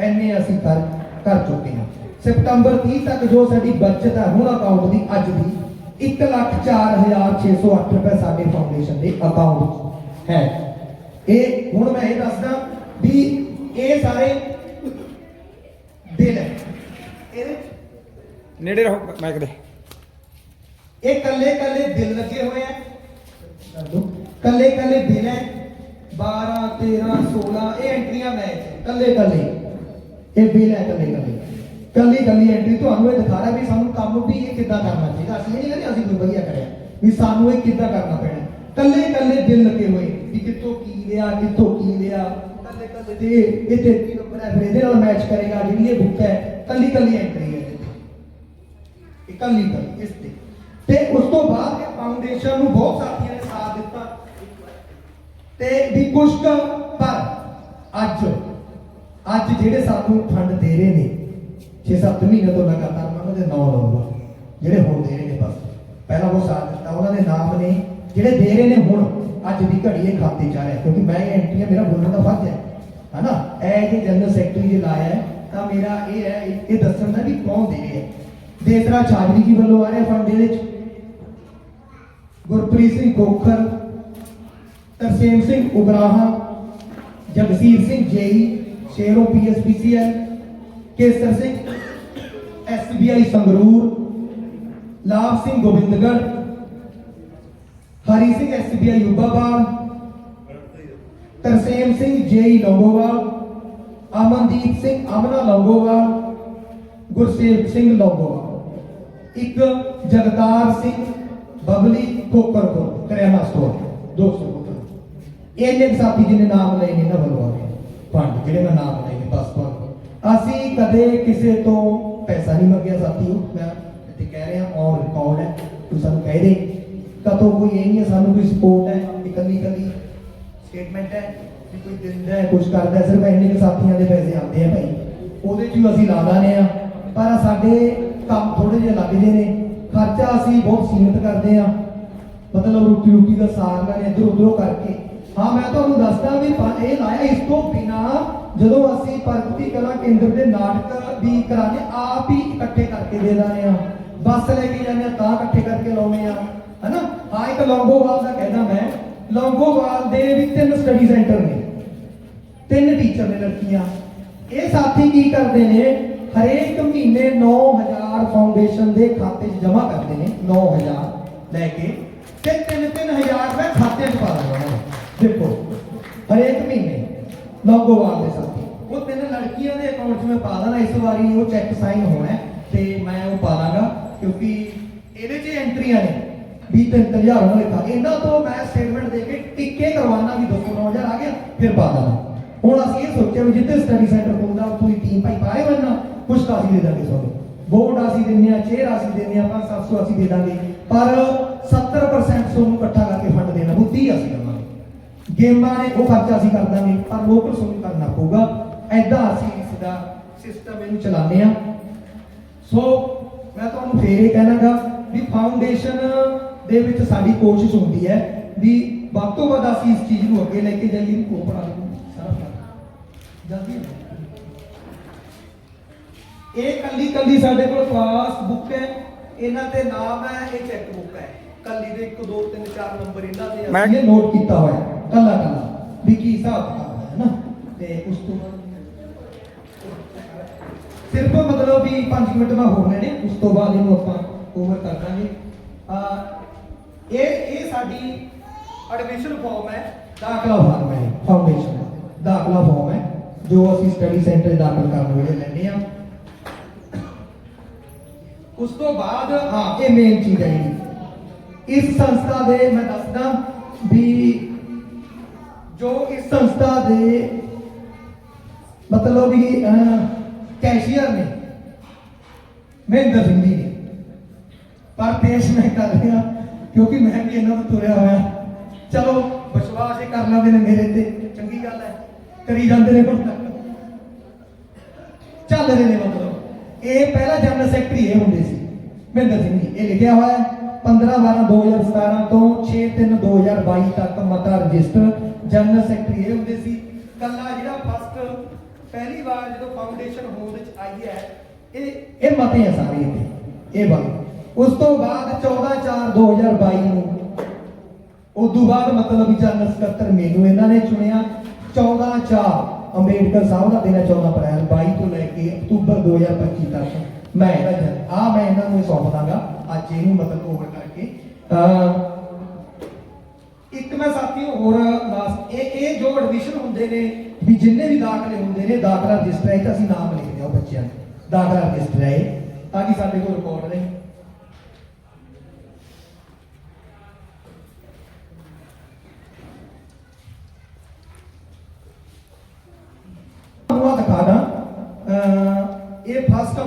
ਐਨੇ ਅਸੀਂ ਕਰ ਕਰ ਚੁੱਕੇ ਹਾਂ। ਸਤੰਬਰ 30 ਤੱਕ ਜੋ ਸਾਡੀ ਬਚਤ ਹੈ, ਹੁਣ ਅਕਾਊਂਟ ਦੀ, ਅੱਜ ਦੀ 104608 ਰੁਪਏ ਸਾਡੇ ਫਾਊਂਡੇਸ਼ਨ ਦੇ ਅਕਾਊਂਟ 'ਚ ਹੈ। ਇਹ ਹੁਣ ਮੈਂ ਇਹ ਦੱਸਦਾ ਵੀ ਇਹ ਸਾਰੇ ਬਿੱਲ ਹੈ ਇਹਦੇ ਨੇੜੇ ਰਹੋ ਮਾਈਕ ਦੇ। ਇਹ ਕੱਲੇ ਕੱਲੇ ਬਿੱਲ ਲੱਗੇ ਹੋਏ ਆ। ਕੱਲੇ ਕੱਲੇ ਬਿੱਲ ਹੈ। 12 13 16 ਇਹ ਐਂਟਰੀਆਂ ਮੈਂ ਕੱਲੇ ਕੱਲੇ। ਇਹ ਬਿੱਲ ਹੈ ਕੱਲੇ ਕੱਲੇ। ਕੱਲੀ ਕੱਲੀ ਐਂਟਰੀ ਤੁਹਾਨੂੰ ਇਹ ਦਿਖਾ ਰਿਹਾ ਵੀ ਸਾਨੂੰ ਕੰਮ ਵੀ ਇਹ ਕਿੱਦਾਂ ਕਰਨਾ ਚਾਹੀਦਾ। ਅਸੀਂ ਇਹ ਨਹੀਂ ਕਹਿੰਦੇ ਅਸੀਂ ਕੋਈ ਵਧੀਆ ਕਰਿਆ ਵੀ ਸਾਨੂੰ ਇਹ ਕਿੱਦਾਂ ਕਰਨਾ ਪੈਣਾ। ਕੱਲੇ ਕੱਲੇ ਬਿੱਲ ਲੱਗੇ ਹੋਏ ਵੀ ਕਿੱਥੋਂ ਕੀ ਲਿਆ ਕਿੱਥੋਂ ਕੀ ਲਿਆ। ਕੱਲੇ ਕੱਲੇ ਤੇ ਇਹ ਤੇ ਕੀ ਨੰਬਰ ਹੈ, ਫਿਰ ਇਹਦੇ ਨਾਲ ਮੈਚ ਕਰੇਗਾ ਜਿਹੜੀ ਇਹ ਬੁੱਕ ਹੈ, ਕੱਲੀ ਕੱਲੀ ਐਂਟਰੀ ਹੈ ਇਹਦੇ ਤੇ। ਇਕੱਲੀ ਇਸ ਤੇ। ਤੇ ਉਸ ਤੋਂ ਬਾਅਦ ਇਹ ਫਾਊਂਡੇਸ਼ਨ ਨੂੰ ਬਹੁਤ ਸਾਥੀਆਂ ਨੇ ਸਾਥ ਦਿੱਤਾ। ਤੇ ਵੀ ਕੁਛ ਪਰ ਅੱਜ ਅੱਜ ਜਿਹੜੇ ਸਾਨੂੰ ਫੰਡ ਦੇ ਰਹੇ ਨੇ 6-7 ਮਹੀਨੇ ਤੋਂ ਲਗਾਤਾਰ ਮੈਂ ਉਹਨਾਂ ਦੇ ਨਾਂ ਲਊਂਗਾ ਜਿਹੜੇ ਹੁਣ ਦੇ ਰਹੇ ਨੇ ਬਸ। ਪਹਿਲਾਂ ਉਹ ਸਾਥ ਦਿੱਤਾ, ਉਹਨਾਂ ਦੇ ਨਾਮ ਨੇ, ਜਿਹੜੇ ਦੇ ਰਹੇ ਨੇ ਹੁਣ। ਅੱਜ ਦੀ ਘੜੀ ਇਹ ਖਾਤੇ ਚ ਆ ਰਿਹਾ ਕਿਉਂਕਿ ਮੈਂ ਇਹ ਐਂਟਰੀਆਂ ਮੇਰਾ ਬੋਲਣ ਦਾ ਫਰਜ਼ ਹੈ ਹਨਾ ਇਹ ਜੇ ਜਨਰਲ ਸੈਕਟਰੀ ਜੇ ਲਾਇਆ ਹੈ, ਤਾਂ ਮੇਰਾ ਇਹ ਹੈ, ਇਹ- ਇਹ ਦੱਸਣ ਦਾ ਵੀ ਕੌਣ ਦੇ ਰਿਹਾ ਹੈ? ਦੇਸਰਾ ਛਾਜਰੀ ਜੀ ਵੱਲੋਂ ਆ ਰਿਹਾ ਫੰਡ ਇਹਦੇ ਚ Gurpreet Singh Khokhar, Tarsem Singh Ugrahan, Jagsir Singh JE, Shero PSPCL Kesar Singh SBI Sangrur, Labh Singh Gobindgarh Hari Singh SBI ਯੂਬਾਬਾਲ Tarsem Singh JE Longowal, Amandeep Singh Amna Longowal Gursev Singh Longowal. ਇੱਕ ਜਗਤਾਰ ਸਿੰਘ ਬਬਲੀ ਕੋਕਰਪੁਰ, ਕਰਿਆਨਾ ਸਟੋਰ। 200 ਬੋਤਲ ਇਹ ਨੇ ਸਾਥੀ ਜਿਹਨੇ ਨਾਮ ਲਏ ਨੇ ਨਾ ਬਲਵਾਰੇ ਪੰਡ, ਜਿਹੜੇ ਮੈਂ ਨਾਮ ਲਏ ਨੇ, ਬਸ ਪੰਡ ਅਸੀਂ ਕਦੇ ਕਿਸੇ ਤੋਂ ਪੈਸਾ ਨਹੀਂ ਮੰਗਿਆ, ਸਾਥੀਓ। ਮੈਂ ਇੱਥੇ ਕਹਿ ਰਿਹਾ ਔਨ ਰਿਕਾਰਡ ਹੈ। ਤੁਸੀਂ ਸਾਨੂੰ ਕਹਿ ਦੇ ਕਦੋਂ ਕੋਈ ਇਹ ਨਹੀਂ ਹੈ, ਸਾਨੂੰ ਕੋਈ ਸਪੋਰਟ ਹੈ ਇਕੱਲੀ ਇਕੱਲੀ ਸਟੇਟਮੈਂਟ ਹੈ ਕਿ ਕੋਈ ਦਿੰਦਾ ਹੈ ਕੁਝ ਕਰਦਾ ਸਿਰਫ ਇੰਨੇ ਕੁ ਸਾਥੀਆਂ ਦੇ ਪੈਸੇ ਆਉਂਦੇ ਆ ਭਾਈ। ਉਹਦੇ ਚ ਹੀ ਅਸੀਂ ਲਾ ਲਾਨੇ ਆ ਪਰ ਸਾਡੇ ਕੰਮ ਥੋੜੇ ਜਿਹੇ ਲੱਗ ਜੇ ਨੇ। ਖਰਚਾ ਅਸੀਂ ਬਹੁਤ ਸੀਮਿਤ ਕਰਦੇ ਆ ਮਤਲਬ ਰੋਟੀ ਰੋਟੀ ਦਾ ਸਾਰ ਲੈਣੇ ਇਧਰ ਉਧਰੋਂ ਕਰਕੇ। ਹਾਂ, ਮੈਂ ਤੁਹਾਨੂੰ ਦੱਸਦਾ ਵੀ ਇਹ ਲਾਇਆ ਇਸ ਤੋਂ ਬਿਨਾ ਜਦੋਂ ਅਸੀਂ ਪ੍ਰਗਤੀ ਕਲਾ ਕੇਂਦਰ ਦੇ ਨਾਟਕ ਵੀ ਕਰਾਣੇ ਆਪ ਹੀ ਇਕੱਠੇ ਕਰਕੇ ਦੇ ਦਾਨੇ ਆ ਬੱਸ ਲੈ ਕੇ ਜਾਂਦੇ ਆ ਤਾਂ ਇਕੱਠੇ ਕਰਕੇ ਲਾਉਨੇ ਆ ਹਨਾ? ਹਾਂ, ਇੱਕ ਲੌਂਗੋਵਾਲ ਦਾ ਕਹਿਣਾ ਮੈਂ, ਲੌਂਗੋਵਾਲ ਦੇ ਵੀ ਤਿੰਨ ਸਟੱਡੀ ਸੈਂਟਰ ਨੇ। ਤਿੰਨ ਟੀਚਰ ਨੇ ਲੜਕੀਆਂ। ਇਹ ਸਾਥੀ ਕੀ ਕਰਦੇ ਨੇ? ਹਰੇਕ ਮਹੀਨੇ 9000 ਫਾਊਂਡੇਸ਼ਨ ਦੇ ਖਾਤੇ 'ਚ ਜਮ੍ਹਾਂ ਕਰਦੇ ਨੇ 9000 ਲੈ ਕੇ। ਤੇ 3-3000 ਰੁਪਏ ਖਾਤੇ 'ਚ ਪਾ ਦਿੰਦੇ ਨੇ ਦੇਖੋ, ਹਰੇਕ ਮਹੀਨੇ ਲੌਂਗੋਵਾਲ ਦੇ ਸਾਥੀ। ਉਹ ਤਿੰਨ ਲੜਕੀਆਂ ਦੇ ਅਕਾਊਂਟ 'ਚ ਮੈਂ ਪਾ ਦੇਣਾ ਇਸ ਵਾਰੀ ਉਹ ਚੈੱਕ ਸਾਈਨ ਹੋਣਾ ਹੈ ਤੇ ਮੈਂ ਉਹ ਪਾ ਦਾਂਗਾ ਕਿਉਂਕਿ ਇਹਦੇ 'ਚ ਐਂਟਰੀਆਂ ਨੇ। ਵੀ 3000 ਉਹਨਾਂ ਲਿਖਾ ਇਹਨਾਂ ਤੋਂ ਮੈਂ ਸਟੇਟਮੈਂਟ ਦੇ ਕੇ ਟਿੱਕੇ ਕਰਵਾਉਣਾ ਵੀ 29000 ਆ ਗਿਆ, ਫਿਰ ਪਾ ਦਾਂਗਾ ਹੁਣ ਅਸੀਂ ਇਹ ਸੋਚਿਆ ਵੀ ਜਿੱਥੇ ਸਟੱਡੀ ਸੈਂਟਰ ਖੁੱਲਦਾ, ਉੱਥੋਂ ਦੀ ਟੀਮ ਭਾਈ ਪਾਏ ਬੰਨਾ ਕੁਛ ਤਾਂ ਅਸੀਂ ਦੇ ਦਾਂਗੇ ਤੁਹਾਨੂੰ। ਬੋਰਡ ਅਸੀਂ ਦਿੰਨੇ ਆ ਚੇਅਰ ਅਸੀਂ ਦਿੰਨੇ ਆ 5-700 ਅਸੀਂ ਦੇ ਦਾਂਗੇ। ਪਰ 70% ਤੁਹਾਨੂੰ ਇਕੱਠਾ ਕਰਕੇ ਫੰਡ ਦੇਣਾ ਉਹ 30 ਅਸੀਂ ਦੇਵਾਂਗੇ। ਗੇਮਾਂ ਨੇ ਉਹ ਖਰਚਾ ਅਸੀਂ ਕਰ ਦਾਂਗੇ, ਪਰ ਲੋਕਲ ਤੁਹਾਨੂੰ ਕਰਨਾ ਪਊਗਾ। ਐਦਾਂ ਅਸੀਂ ਇਸ ਦਾ ਸਿਸਟਮ ਇਹਨੂੰ ਚਲਾਉਂਦੇ ਆ ਸੋ ਮੈਂ ਤੁਹਾਨੂੰ ਫੇਰ ਇਹ ਕਹਿਣਾਗਾ ਵੀ ਫਾਊਂਡੇਸ਼ਨ ਦੇ ਵਿੱਚ ਸਾਡੀ ਕੋਸ਼ਿਸ਼ ਹੁੰਦੀ ਹੈ ਵੀ ਵੱਧ ਤੋਂ ਵੱਧ ਅਸੀਂ ਇਸ ਚੀਜ਼ ਨੂੰ ਅੱਗੇ ਲੈ ਕੇ ਜਾਈਏ ਇਹਨੂੰ ਕੋ ਪੜਾ ਲਓ ਸਾਰਾ। ਜਲਦੀ ਇਹ ਕੱਲੀ ਕੱਲੀ ਸਾਡੇ ਕੋਲ ਪਾਸ ਬੁੱਕ ਹੈ ਇਹਨਾਂ ਤੇ ਨਾਮ ਹੈ ਇਹ ਚੈੱਕ ਬੁੱਕ ਹੈ। ਕੱਲੀ ਦੇ 1 2 3 4 ਨੰਬਰ ਇਹਨਾਂ ਦੇ ਮੈਂ- ਅਸੀਂ ਇਹ ਨੋਟ ਕੀਤਾ ਹੋਇਆ ਕੱਲਾ ਕੱਲਾ ਵੀ ਕੀ ਹਿਸਾਬ ਹੈ ਨਾ ਤੇ ਉਸ ਤੋਂ ਬਾਅਦ ਸਿਰਫ ਮਤਲਬ ਵੀ 5 ਮਿੰਟ ਮੈਂ ਹੋਰ ਲੈਣੇ ਉਸ ਤੋਂ ਬਾਅਦ ਇਹਨੂੰ ਆਪਾਂ ਓਵਰ ਕਰ ਦਾਂਗੇ। ਆ ਇਹ ਇਹ ਸਾਡੀ ਐਡਮਿਸ਼ਨ ਫਾਰਮ ਹੈ, ਦਾਖਲਾ ਫਾਰਮ ਹੈ ਫਾਊਂਡੇਸ਼ਨ ਦਾਖਲਾ ਫਾਰਮ ਹੈ, ਜੋ ਅਸੀਂ ਸਟੱਡੀ ਸੈਂਟਰ ਦਾਖਲ ਕਰਨ ਵੇਲੇ ਲੈਂਦੇ ਆ ਉਸ ਤੋਂ ਬਾਅਦ, ਹਾਂ, ਇਹ ਮੇਨ ਚੀਜ਼ ਹੈ ਇਸ ਸੰਸਥਾ ਦੇ, ਮੈਂ ਦੱਸਦਾ ਵੀ ਜੋ ਇਸ ਸੰਸਥਾ ਦੇ ਮਤਲਬ ਵੀ ਕੈਸ਼ੀਅਰ ਨੇ, ਮਹਿੰਦਰ ਸਿੰਘ ਜੀ ਨੇ। ਪਰ ਪੇਸ਼ ਮੈਂ ਕਰ ਰਿਹਾ ਕਿਉਂਕਿ ਮੈਂ ਵੀ ਇਹਨਾਂ ਤੋਂ ਤੁਰਿਆ ਹੋਇਆ। ਚਲੋ ਵਿਸ਼ਵਾਸ ਇਹ ਕਰ ਲੈਂਦੇ ਨੇ ਮੇਰੇ ਤੇ। ਚੰਗੀ ਗੱਲ ਹੈ। ਕਰੀ ਜਾਂਦੇ ਨੇ ਹੁਣ ਤੱਕ। ਚੱਲ ਰਹੇ ਨੇ ਮਤਲਬ। ਇਹ ਪਹਿਲਾ ਜਨਰਲ ਸੈਕਟਰੀ ਇਹ ਹੁੰਦੇ ਸੀ। ਮਹਿੰਦਰ ਸਿੰਘ ਜੀ, ਇਹ ਲਿਖਿਆ ਹੋਇਆ ਹੈ। 15 12 2017 ਤੋਂ 6 3 2022 ਤੱਕ ਮਤਾ ਰਜਿਸਟਰ ਜਨਰਲ ਸੈਕਟਰੀ ਇਹ ਹੁੰਦੇ ਸੀ। ਕੱਲਾ ਜਿਹੜਾ ਫਸਟ ਪਹਿਲੀ ਵਾਰ ਜਦੋਂ ਫਾਊਂਡੇਸ਼ਨ ਹੋਂਦ ਵਿੱਚ ਆਈ ਹੈ, ਇਹ ਇਹ ਮਤੇ ਆ ਸਾਰੇ ਇੱਥੇ। ਇਹ ਬਾਤ। ਉਸ ਤੋਂ ਬਾਅਦ 14 4 2022 ਨੂੰ, ਉਦੋਂ ਬਾਅਦ ਮਤਲਬ ਵੀ ਜਨਰਲ ਸਕੱਤਰ ਮੈਨੂੰ ਇਹਨਾਂ ਨੇ ਚੁਣਿਆ। 14 4 ਅੰਬੇਡਕਰ ਸਾਹਿਬ ਦਾ ਦਿਨ ਹੈ 14 ਅਪ੍ਰੈਲ 22 ਤੋਂ ਲੈ ਕੇ ਅਕਤੂਬਰ 2025 ਤੱਕ। ਮੈਂ ਇਹਦਾ ਜਨ ਆ ਮੈਂ ਇਹਨਾਂ ਨੂੰ ਇਹ ਸੌਂਪ ਦਾਂਗਾ ਅੱਜ ਇਹਨੂੰ ਮਤਲਬ ਓਵਰ ਕਰਕੇ। ਅਹ, ਇੱਕ ਮੈਂ ਸਾਥੀਓ ਹੋਰ ਲਾਸਟ ਇਹ ਇਹ ਜੋ ਐਡਮਿਸ਼ਨ ਹੁੰਦੇ ਨੇ, ਵੀ ਜਿੰਨੇ ਵੀ ਦਾਖਲੇ ਹੁੰਦੇ ਨੇ, ਦਾਖਲਾ ਰਜਿਸਟਰ ਹੈ, ਇਹ ਅਸੀਂ ਨਾਮ ਲਿਖਦੇ ਹਾਂ ਬੱਚਿਆਂ ਦੇ ਦਾਖਲਾ ਰਜਿਸਟਰ ਹੈ ਤਾਂ ਕਿ ਸਾਡੇ ਕੋਲ ਰਿਕਾਰਡ ਰਹੇ। ਤੁਹਾਨੂੰ ਆਹ ਇਹ ਫਸਟ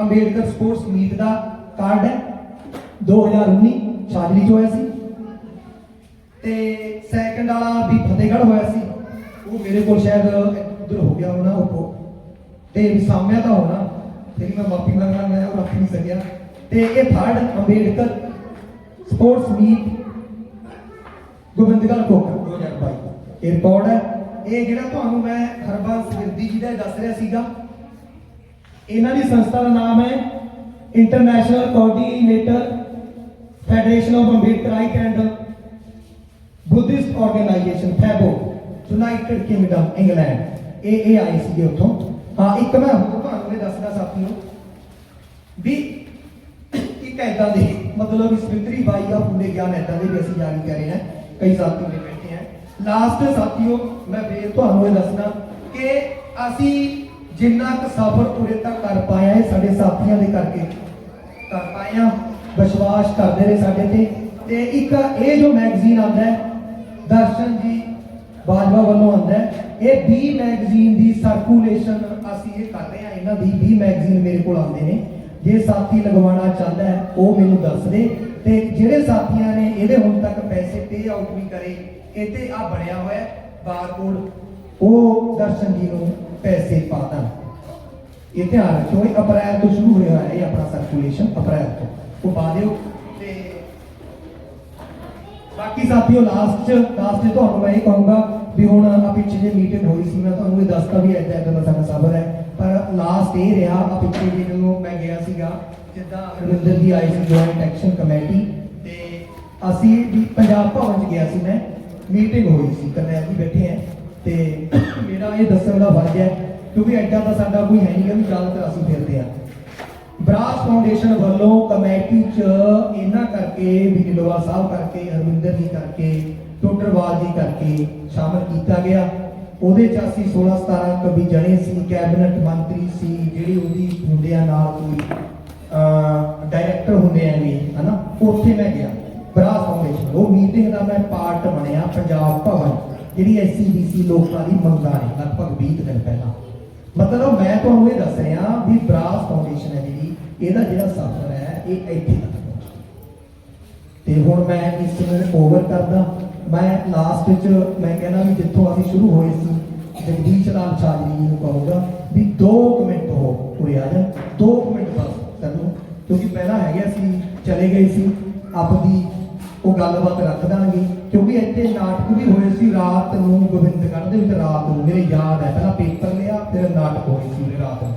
ਅੰਬੇਡਕਰ ਸਪੋਰਟਸ ਮੀਟ ਦਾ ਕਾਰਡ ਹੈ। 2019 ਸ਼ਾਦਰੀ ਚ ਹੋਇਆ ਸੀ। ਤੇ ਸੈਕੰਡ ਵਾਲਾ ਵੀ ਫਤਿਹਗੜ੍ਹ ਹੋਇਆ ਸੀ। ਉਹ ਮੇਰੇ ਕੋਲ ਸ਼ਾਇਦ ਇੱਧਰ ਹੋ ਗਿਆ ਹੋਣਾ ਉਹ ਤੇ ਸਾਹਮਣੇ ਤਾਂ ਹੋਣਾ। ਤੇਰੀ ਮੈਂ ਮਾਫੀ ਮੰਗਦਾ, ਮੈਂ ਉਹ ਰੱਖ ਨਹੀਂ ਸਕਿਆ। ਤੇ ਇਹ third Ambedkar sports meet Gobindgarh Kokar 2022 ਇਹ ਰਿਕਾਰਡ ਹੈ। ਇਹ ਜਿਹੜਾ ਤੁਹਾਨੂੰ ਮੈਂ ਹਰਬੰਸ ਵਿਰਦੀ ਜੀ ਦਾ ਦੱਸ ਰਿਹਾ ਸੀਗਾ, ਇਹਨਾਂ ਦੀ ਸੰਸਥਾ ਦਾ ਨਾਮ ਹੈ international coordinator federation of Ambedkarite and Buddhist organisation FABO United Kingdom England ਇਹ ਇਹ ਆਏ ਸੀਗੇ ਉੱਥੋਂ। ਹਾਂ, ਇੱਕ ਮੈਂ ਹੋਰ ਤੁਹਾਨੂੰ ਇਹ ਦੱਸਦਾ ਸਾਥੀਓ ਵੀ ਇੱਕ ਐਦਾਂ ਦੇ, ਮਤਲਬ ਸਮਿੰਦਰੀ ਬਾਈ ਆ ਪੂਰੇ ਗਿਆਨ ਐਦਾਂ ਦੇ ਵੀ ਅਸੀਂ ਜਾਰੀ ਕਰ ਰਹੇ ਹਾਂ ਕਈ ਸਾਥੀ ਮੇਰੇ ਲਾਸਟ ਸਾਥੀਓ, ਮੈਂ ਫੇਰ ਤੁਹਾਨੂੰ ਇਹ ਦੱਸਣਾ ਕਿ ਅਸੀਂ ਜਿੰਨਾ ਕੁ ਸਫ਼ਰ ਉਰੇ ਤੱਕ ਕਰ ਪਾਇਆ ਇਹ ਸਾਡੇ ਸਾਥੀਆਂ ਦੇ ਕਰਕੇ। ਕਰ ਪਾਏ ਹਾਂ ਵਿਸ਼ਵਾਸ ਕਰਦੇ ਰਹੇ ਸਾਡੇ ਤੇ। ਤੇ ਇੱਕ ਇਹ ਜੋ ਮੈਗਜ਼ੀਨ ਆਉਂਦਾ ਹੈ, ਦਰਸ਼ਨ ਜੀ ਬਾਜਵਾ ਵੱਲੋਂ ਆਉਂਦਾ ਹੈ, ਇਹ 20 ਮੈਗਜ਼ੀਨ ਦੀ ਸਰਕੂਲੇਸ਼ਨ ਅਸੀਂ ਇਹ ਕਰ ਰਹੇ ਹਾਂ। ਇਹਨਾਂ ਦੀ 20 ਮੈਗਜ਼ੀਨ ਮੇਰੇ ਕੋਲ ਆਉਂਦੇ ਨੇ। ਜੇ ਸਾਥੀ ਲਗਵਾਉਣਾ ਚਾਹੁੰਦਾ ਹੈ, ਉਹ ਮੈਨੂੰ ਦੱਸ ਦੇ। ਤੇ ਜਿਹੜੇ ਸਾਥੀਆਂ ਨੇ, ਇਹਦੇ ਹੁਣ ਤੱਕ ਪੈਸੇ ਪੇ ਆਊਟ ਵੀ ਕਰੇ ਇਹ ਆ ਬਣਿਆ ਹੋਇਆ ਬਾਰਕੋਡ। ਉਹ ਦਰਸ਼ਨ ਜੀ ਨੂੰ ਪੈਸੇ ਪਾ ਦੇਣ ਇਹ ਧਿਆਨ ਰੱਖਿਓ ਇਹ ਅਪ੍ਰੈਲ ਤੋਂ ਸ਼ੁਰੂ ਹੋਇਆ ਹੈ ਇਹ ਆਪਣਾ ਸਰਕੂਲੇਸ਼ਨ ਅਪ੍ਰੈਲ ਤੋਂ। ਉਹ ਪਾ ਦਿਓ ਤੇ ਬਾਕੀ ਸਾਥੀਓ ਲਾਸਟ ਲਾਸਟ ਚ ਤੁਹਾਨੂੰ ਮੈਂ ਇਹ ਕਹੂੰਗਾ ਵੀ ਹੁਣ ਆ ਪਿੱਛੇ ਜੇ ਮੀਟਿੰਗ ਹੋਈ ਸੀ, ਮੈਂ ਤੁਹਾਨੂੰ ਇਹ ਦੱਸਤਾ ਵੀ ਐਦਾਂ ਐਦਾਂ ਦਾ ਸਾਡਾ ਸਬਰ ਹੈ। ਪਰ ਲਾਸਟ ਇਹ ਰਿਹਾ ਆ ਪਿੱਛੇ ਜੇ ਜਦੋਂ ਮੈਂ ਗਿਆ ਸੀਗਾ, ਜਿੱਦਾਂ ਰਵਿੰਦਰ ਦੀ ਆਈ ਸੀ ਜੁਆਇੰਟ ਐਕਸ਼ਨ ਕਮੇਟੀ ਤੇ ਅਸੀਂ ਵੀ ਪੰਜਾਬ ਭਵਨ ਚ ਗਿਆ ਸੀ ਮੈਂ। ਮੀਟਿੰਗ ਹੋਈ ਸੀ ਕਰਨੈਲ ਜੀ ਬੈਠੇ ਆ ਤੇ ਮੇਰਾ ਇਹ ਦੱਸਣ ਦਾ ਫਰਜ਼ ਹੈ, ਕਿਉਂਕਿ ਐਡਾ ਤਾਂ ਸਾਡਾ ਕੋਈ ਹੈ ਨਹੀਂ ਕਿ ਜ਼ਿਆਦਾਤਰ ਅਸੀਂ ਫਿਰਦੇ ਆ ਬਰਾਸ ਫਾਊਂਡੇਸ਼ਨ ਵੱਲੋਂ ਕਮੇਟੀ 'ਚ ਇਹਨਾਂ ਕਰਕੇ ਬਿਜਲਵਾ ਸਾਹਿਬ ਕਰਕੇ, ਹਰਵਿੰਦਰ ਜੀ ਕਰਕੇ ਟੋਟਰਵਾਲ ਜੀ ਕਰਕੇ ਸ਼ਾਮਲ ਕੀਤਾ ਗਿਆ। ਉਹਦੇ 'ਚ ਅਸੀਂ 16 17 ਕਵੀ ਜਣੇ ਸੀ, ਕੈਬਨਿਟ ਮੰਤਰੀ ਸੀ, ਜਿਹੜੀ ਉਹਦੀ ਹੁੰਦਿਆਂ ਨਾਲ ਕੋਈ ਡਾਇਰੈਕਟਰ ਹੁੰਦੇ ਆ ਵੀ ਹਨਾ? ਉੱਥੇ ਮੈਂ ਗਿਆ ਬਰਾਸ ਫਾਊਂਡੇਸ਼ਨ ਉਹ ਮੀਟਿੰਗ ਦਾ ਬਣਿਆ ਪੰਜਾਬ ਭਵਨ, ਜਿਹੜੀ ਐਸਸੀਬੀਸੀ ਲੋਕਾਂ ਦੀ ਮੰਗਾਂ ਨੇ ਲਗਭਗ 20 ਕੁ ਦਿਨ ਪਹਿਲਾਂ। ਮਤਲਬ ਮੈਂ ਤੁਹਾਨੂੰ ਇਹ ਦੱਸ ਰਿਹਾ ਵੀ ਬਰਾਸ ਫਾਊਂਡੇਸ਼ਨ ਹੈ ਜਿਹੜੀ, ਇਹਦਾ ਜਿਹੜਾ ਸਫ਼ਰ ਹੈ, ਇਹ ਇੱਥੇ ਤੱਕ ਤੇ ਹੁਣ ਮੈਂ ਇਸ ਨੂੰ ਓਵਰ ਕਰਦਾ। ਮੈਂ ਲਾਸਟ ਵਿੱਚ ਮੈਂ ਕਹਿੰਦਾ ਵੀ ਜਿੱਥੋਂ ਅਸੀਂ ਸ਼ੁਰੂ ਹੋਏ ਸੀ, ਜਗਦੀਸ਼ ਲਾਲ ਚਾਜਰੀ ਜੀ ਨੂੰ ਕਹੂੰਗਾ ਵੀ 2 ਮਿੰਟ ਹੋ ਉਰੇ ਆ ਜਾ 2 ਮਿੰਟ ਬਸ ਸਾਨੂੰ, ਕਿਉਂਕਿ ਪਹਿਲਾਂ ਹੈਗਾ ਸੀ, ਚਲੇ ਗਏ ਸੀ, ਆਪਦੀ ਉਹ ਗੱਲਬਾਤ ਰੱਖ ਦਾਂਗੇ। ਕਿਉਂਕਿ ਇੱਥੇ ਨਾਟਕ ਵੀ ਹੋਏ ਸੀ ਰਾਤ ਨੂੰ ਗੋਬਿੰਦਗੜ੍ਹ ਦੇ ਵਿੱਚ ਰਾਤ ਨੂੰ ਮੇਰੇ ਯਾਦ ਹੈ। ਪਹਿਲਾਂ ਪੇਪਰ ਲਿਆ ਫਿਰ ਨਾਟਕ ਹੋਏ ਸੀ ਰਾਤ ਨੂੰ।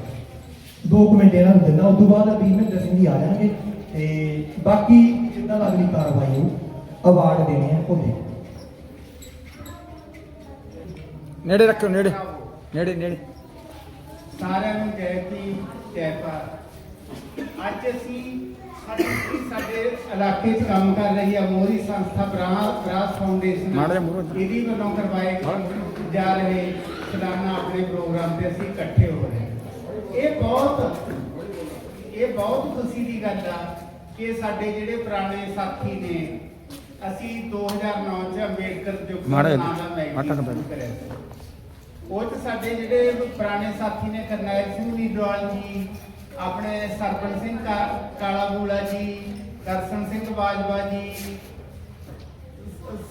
ਦੋ ਕੁ ਮਿੰਟ ਇਹਨਾਂ ਨੂੰ ਦਿੰਦਾ ਉਸ ਤੋਂ ਬਾਅਦ ਬੀਮਿੰਦਰ ਸਿੰਘ ਜੀ ਆ ਜਾਣਗੇ। ਤੇ ਬਾਕੀ ਜਿੱਦਾਂ ਦਾ ਅਗਲੀ ਕਾਰਵਾਈ ਹੋ ਅਵਾਰਡ ਦੇਣੇ ਆ ਦੇ ਨੇੜੇ ਰੱਖਿਓ ਨੇੜੇ। ਨੇੜੇ ਨੇੜੇ। ਸਾਰਿਆਂ ਨੂੰ ਜੈ ਕੀ ਜੈ ਭਾਰਤ। ਅੱਜ ਅਸੀਂ ਸਾਡੇ ਸਾਡੇ ਇਲਾਕੇ 'ਚ ਕੰਮ ਕਰ ਰਹੀ ਹੈ ਮੋਰੀ ਸੰਸਥਾ ਬਰਾ- ਬਰਾਸ ਫਾਊਂਡੇਸ਼ਨ ਮਾੜਾ ਜਿਹਾ ਮੂਹਰੋਂ ਇੱਧਰ। ਇਹਦੀ ਵੱਲੋਂ ਕਰਵਾਏ ਜਾ ਰਹੇ ਸਾਲਾਨਾ ਆਪਣੇ ਪ੍ਰੋਗਰਾਮ ਤੇ ਅਸੀਂ ਇਕੱਠੇ ਹੋ ਰਹੇ ਹਾਂ। ਇਹ ਬਹੁਤ ਇਹ ਬਹੁਤ ਖੁਸ਼ੀ ਦੀ ਗੱਲ ਆ ਕਿ ਸਾਡੇ ਜਿਹੜੇ ਪੁਰਾਣੇ ਸਾਥੀ ਨੇ ਅਸੀਂ 2009 ਚ ਅੰਬੇਡਕਰ ਨਾਮ ਕਰਿਆ ਉਹ ਚ ਸਾਡੇ ਜਿਹੜੇ ਪੁਰਾਣੇ ਸਾਥੀ ਨੇ ਕਰਨੈਲ ਸਿੰਘ ਨੀਡਵਾਲ ਜੀ ਆਪਣੇ ਸਰਪੰਚ ਸਿੰਘ ਕਾ- ਕਾਲਾ ਬੂਲਾ ਜੀ, ਦਰਸ਼ਨ ਸਿੰਘ ਬਾਜਵਾ ਜੀ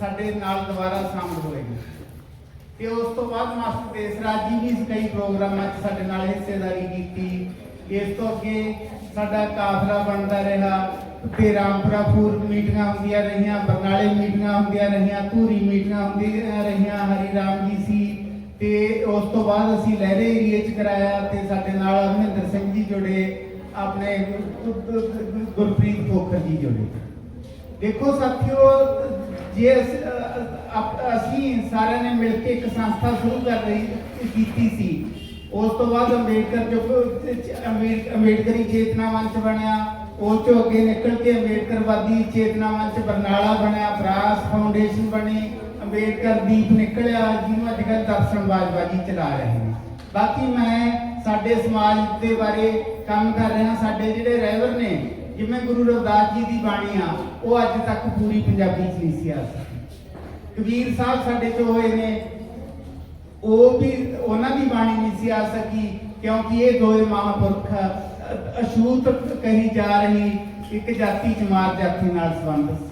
ਸਾਡੇ ਨਾਲ ਦੁਬਾਰਾ ਸ਼ਾਮਲ ਹੋਏ ਨੇ। ਤੇ ਉਸ ਤੋਂ ਬਾਅਦ ਮਾਸਟਰ ਦੇਸਰਾਜ ਜੀ ਵੀ ਕਈ ਪ੍ਰੋਗਰਾਮਾਂ 'ਚ ਸਾਡੇ ਨਾਲ ਹਿੱਸੇਦਾਰੀ ਕੀਤੀ। ਇਸ ਤੋਂ ਅੱਗੇ ਸਾਡਾ ਕਾਫਲਾ ਬਣਦਾ ਰਿਹਾ, ਤੇ ਰਾਮਪੁਰਾ ਪੂਰਬ ਮੀਟਿੰਗਾਂ ਹੁੰਦੀਆਂ ਰਹੀਆਂ, ਬਰਨਾਲੇ ਮੀਟਿੰਗਾਂ ਹੁੰਦੀਆਂ ਰਹੀਆਂ, ਧੂਰੀ ਮੀਟਿੰਗਾਂ ਹੁੰਦੀਆਂ ਰਹੀਆਂ, ਹਰੀ ਰਾਮ ਜੀ ਸੀ ਤੇ ਉਸ ਤੋਂ ਬਾਅਦ ਅਸੀਂ ਲਹਿਰੇ ਏਰੀਏ 'ਚ ਕਰਾਇਆ ਤੇ ਸਾਡੇ ਨਾਲ ਮਹਿੰਦਰ ਸਿੰਘ ਜੀ ਜੁੜੇ, ਆਪਣੇ ਗੁਰਪ੍ਰੀਤ ਖੋਖਰ ਜੀ ਜੁੜੇ। ਦੇਖੋ ਸਾਥੀਓ, ਜੇ ਅਸੀਂ ਸਾਰਿਆਂ ਨੇ ਮਿਲ ਕੇ ਇੱਕ ਸੰਸਥਾ ਸ਼ੁਰੂ ਕਰ ਲਈ, ਕੀਤੀ ਸੀ। ਉਸ ਤੋਂ ਬਾਅਦ ਅੰਬੇਡਕਰ ਜੋ ਅੰਬੇਡਕਰੀ ਚੇਤਨਾ ਮੰਚ ਬਣਿਆ ਉਸ ਤੋਂ ਅੱਗੇ ਨਿਕਲ ਕੇ ਅੰਬੇਡਕਰਵਾਦੀ ਚੇਤਨਾ ਮੰਚ ਬਰਨਾਲਾ ਬਣਿਆ, ਬਰਾਸ ਫਾਊਂਡੇਸ਼ਨ ਬਣੀ। ਅੰਬੇਡਕਰ ਦੀਪ ਨਿਕਲਿਆ, ਜਿਹਨੂੰ ਅੱਜ ਕੱਲ੍ਹ ਦਰਸ਼ਨ ਬਾਜਵਾ ਜੀ ਚਲਾ ਰਹੇ ਨੇ। ਬਾਕੀ ਮੈਂ ਸਾਡੇ ਸਮਾਜ ਦੇ ਬਾਰੇ ਕੰਮ ਕਰ ਰਿਹਾ, ਸਾਡੇ ਜਿਹੜੇ ਰਹਿਬਰ ਨੇ, ਜਿਵੇਂ ਗੁਰੂ ਰਵਿਦਾਸ ਜੀ ਦੀ ਬਾਣੀ ਆ, ਉਹ ਅੱਜ ਤੱਕ ਪੂਰੀ ਪੰਜਾਬੀ ਚ ਨਹੀਂ ਸੀ ਆ ਸਕੀ। ਕਬੀਰ ਸਾਹਿਬ ਸਾਡੇ ਚ ਹੋਏ ਨੇ, ਉਹ ਵੀ, ਉਹਨਾਂ ਦੀ ਬਾਣੀ ਨਹੀਂ ਸੀ ਆ ਸਕੀ, ਕਿਉਂਕਿ ਇਹ ਦੋਏ ਮਹਾਂਪੁਰਖ ਅਸ਼ੂਤ ਕਹੀ ਜਾ ਰਹੀ, ਇੱਕ ਜਾਤੀ ਜਮਾਤ ਜਾਤੀ ਨਾਲ ਸੰਬੰਧ ਸੀ।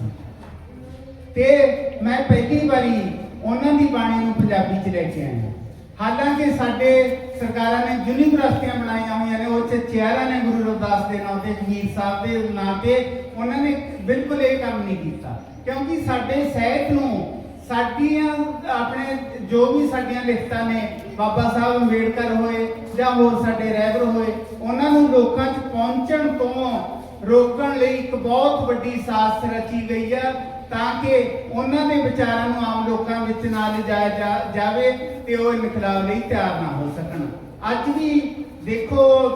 ਤੇ ਮੈਂ ਪਹਿਲੀ ਵਾਰੀ ਉਹਨਾਂ ਦੀ ਬਾਣੀ ਨੂੰ ਪੰਜਾਬੀ 'ਚ ਲੈ ਕੇ ਆਇਆ। ਹਾਲਾਂਕਿ ਸਾਡੇ ਸਰਕਾਰਾਂ ਨੇ ਯੂਨੀਵਰਸਿਟੀਆਂ ਬਣਾਈਆਂ ਹੋਈਆਂ ਨੇ ਉਹ 'ਚ ਚਿਹਰਾ ਨੇ ਗੁਰੂ ਰਵਿਦਾਸ ਦੇ ਨਾਂ ਤੇ, ਜਗੀਰ ਸਾਹਿਬ ਦੇ ਨਾਂ ਤੇ, ਉਹਨਾਂ ਨੇ ਬਿਲਕੁਲ ਇਹ ਕੰਮ ਨਹੀਂ ਕੀਤਾ। ਕਿਉਂਕਿ ਸਾਡੇ ਸਾਹਿਤ ਨੂੰ, ਸਾਡੀਆਂ, ਆਪਣੇ ਜੋ ਵੀ ਸਾਡੀਆਂ ਲਿਖਤਾਂ ਨੇ, ਬਾਬਾ ਸਾਹਿਬ ਅੰਬੇਡਕਰ ਹੋਏ ਜਾਂ ਹੋਰ ਸਾਡੇ ਰਹਿਬਰ ਹੋਏ, ਉਹਨਾਂ ਨੂੰ ਲੋਕਾਂ 'ਚ ਪਹੁੰਚਣ ਤੋਂ ਰੋਕਣ ਲਈ ਇੱਕ ਬਹੁਤ ਵੱਡੀ ਸਾਜ਼ਿਸ਼ ਰਚੀ ਗਈ ਆ। ਤਾਂ ਕਿ ਉਹਨਾਂ ਦੇ ਵਿਚਾਰਾਂ ਨੂੰ ਆਮ ਲੋਕਾਂ ਵਿੱਚ ਨਾ ਲਿਜਾਇਆ ਜਾ- ਜਾਵੇ ਤੇ ਉਹ ਇਨਕਲਾਬ ਲਈ ਤਿਆਰ ਨਾ ਹੋ ਸਕਣ। ਅੱਜ ਵੀ ਦੇਖੋ,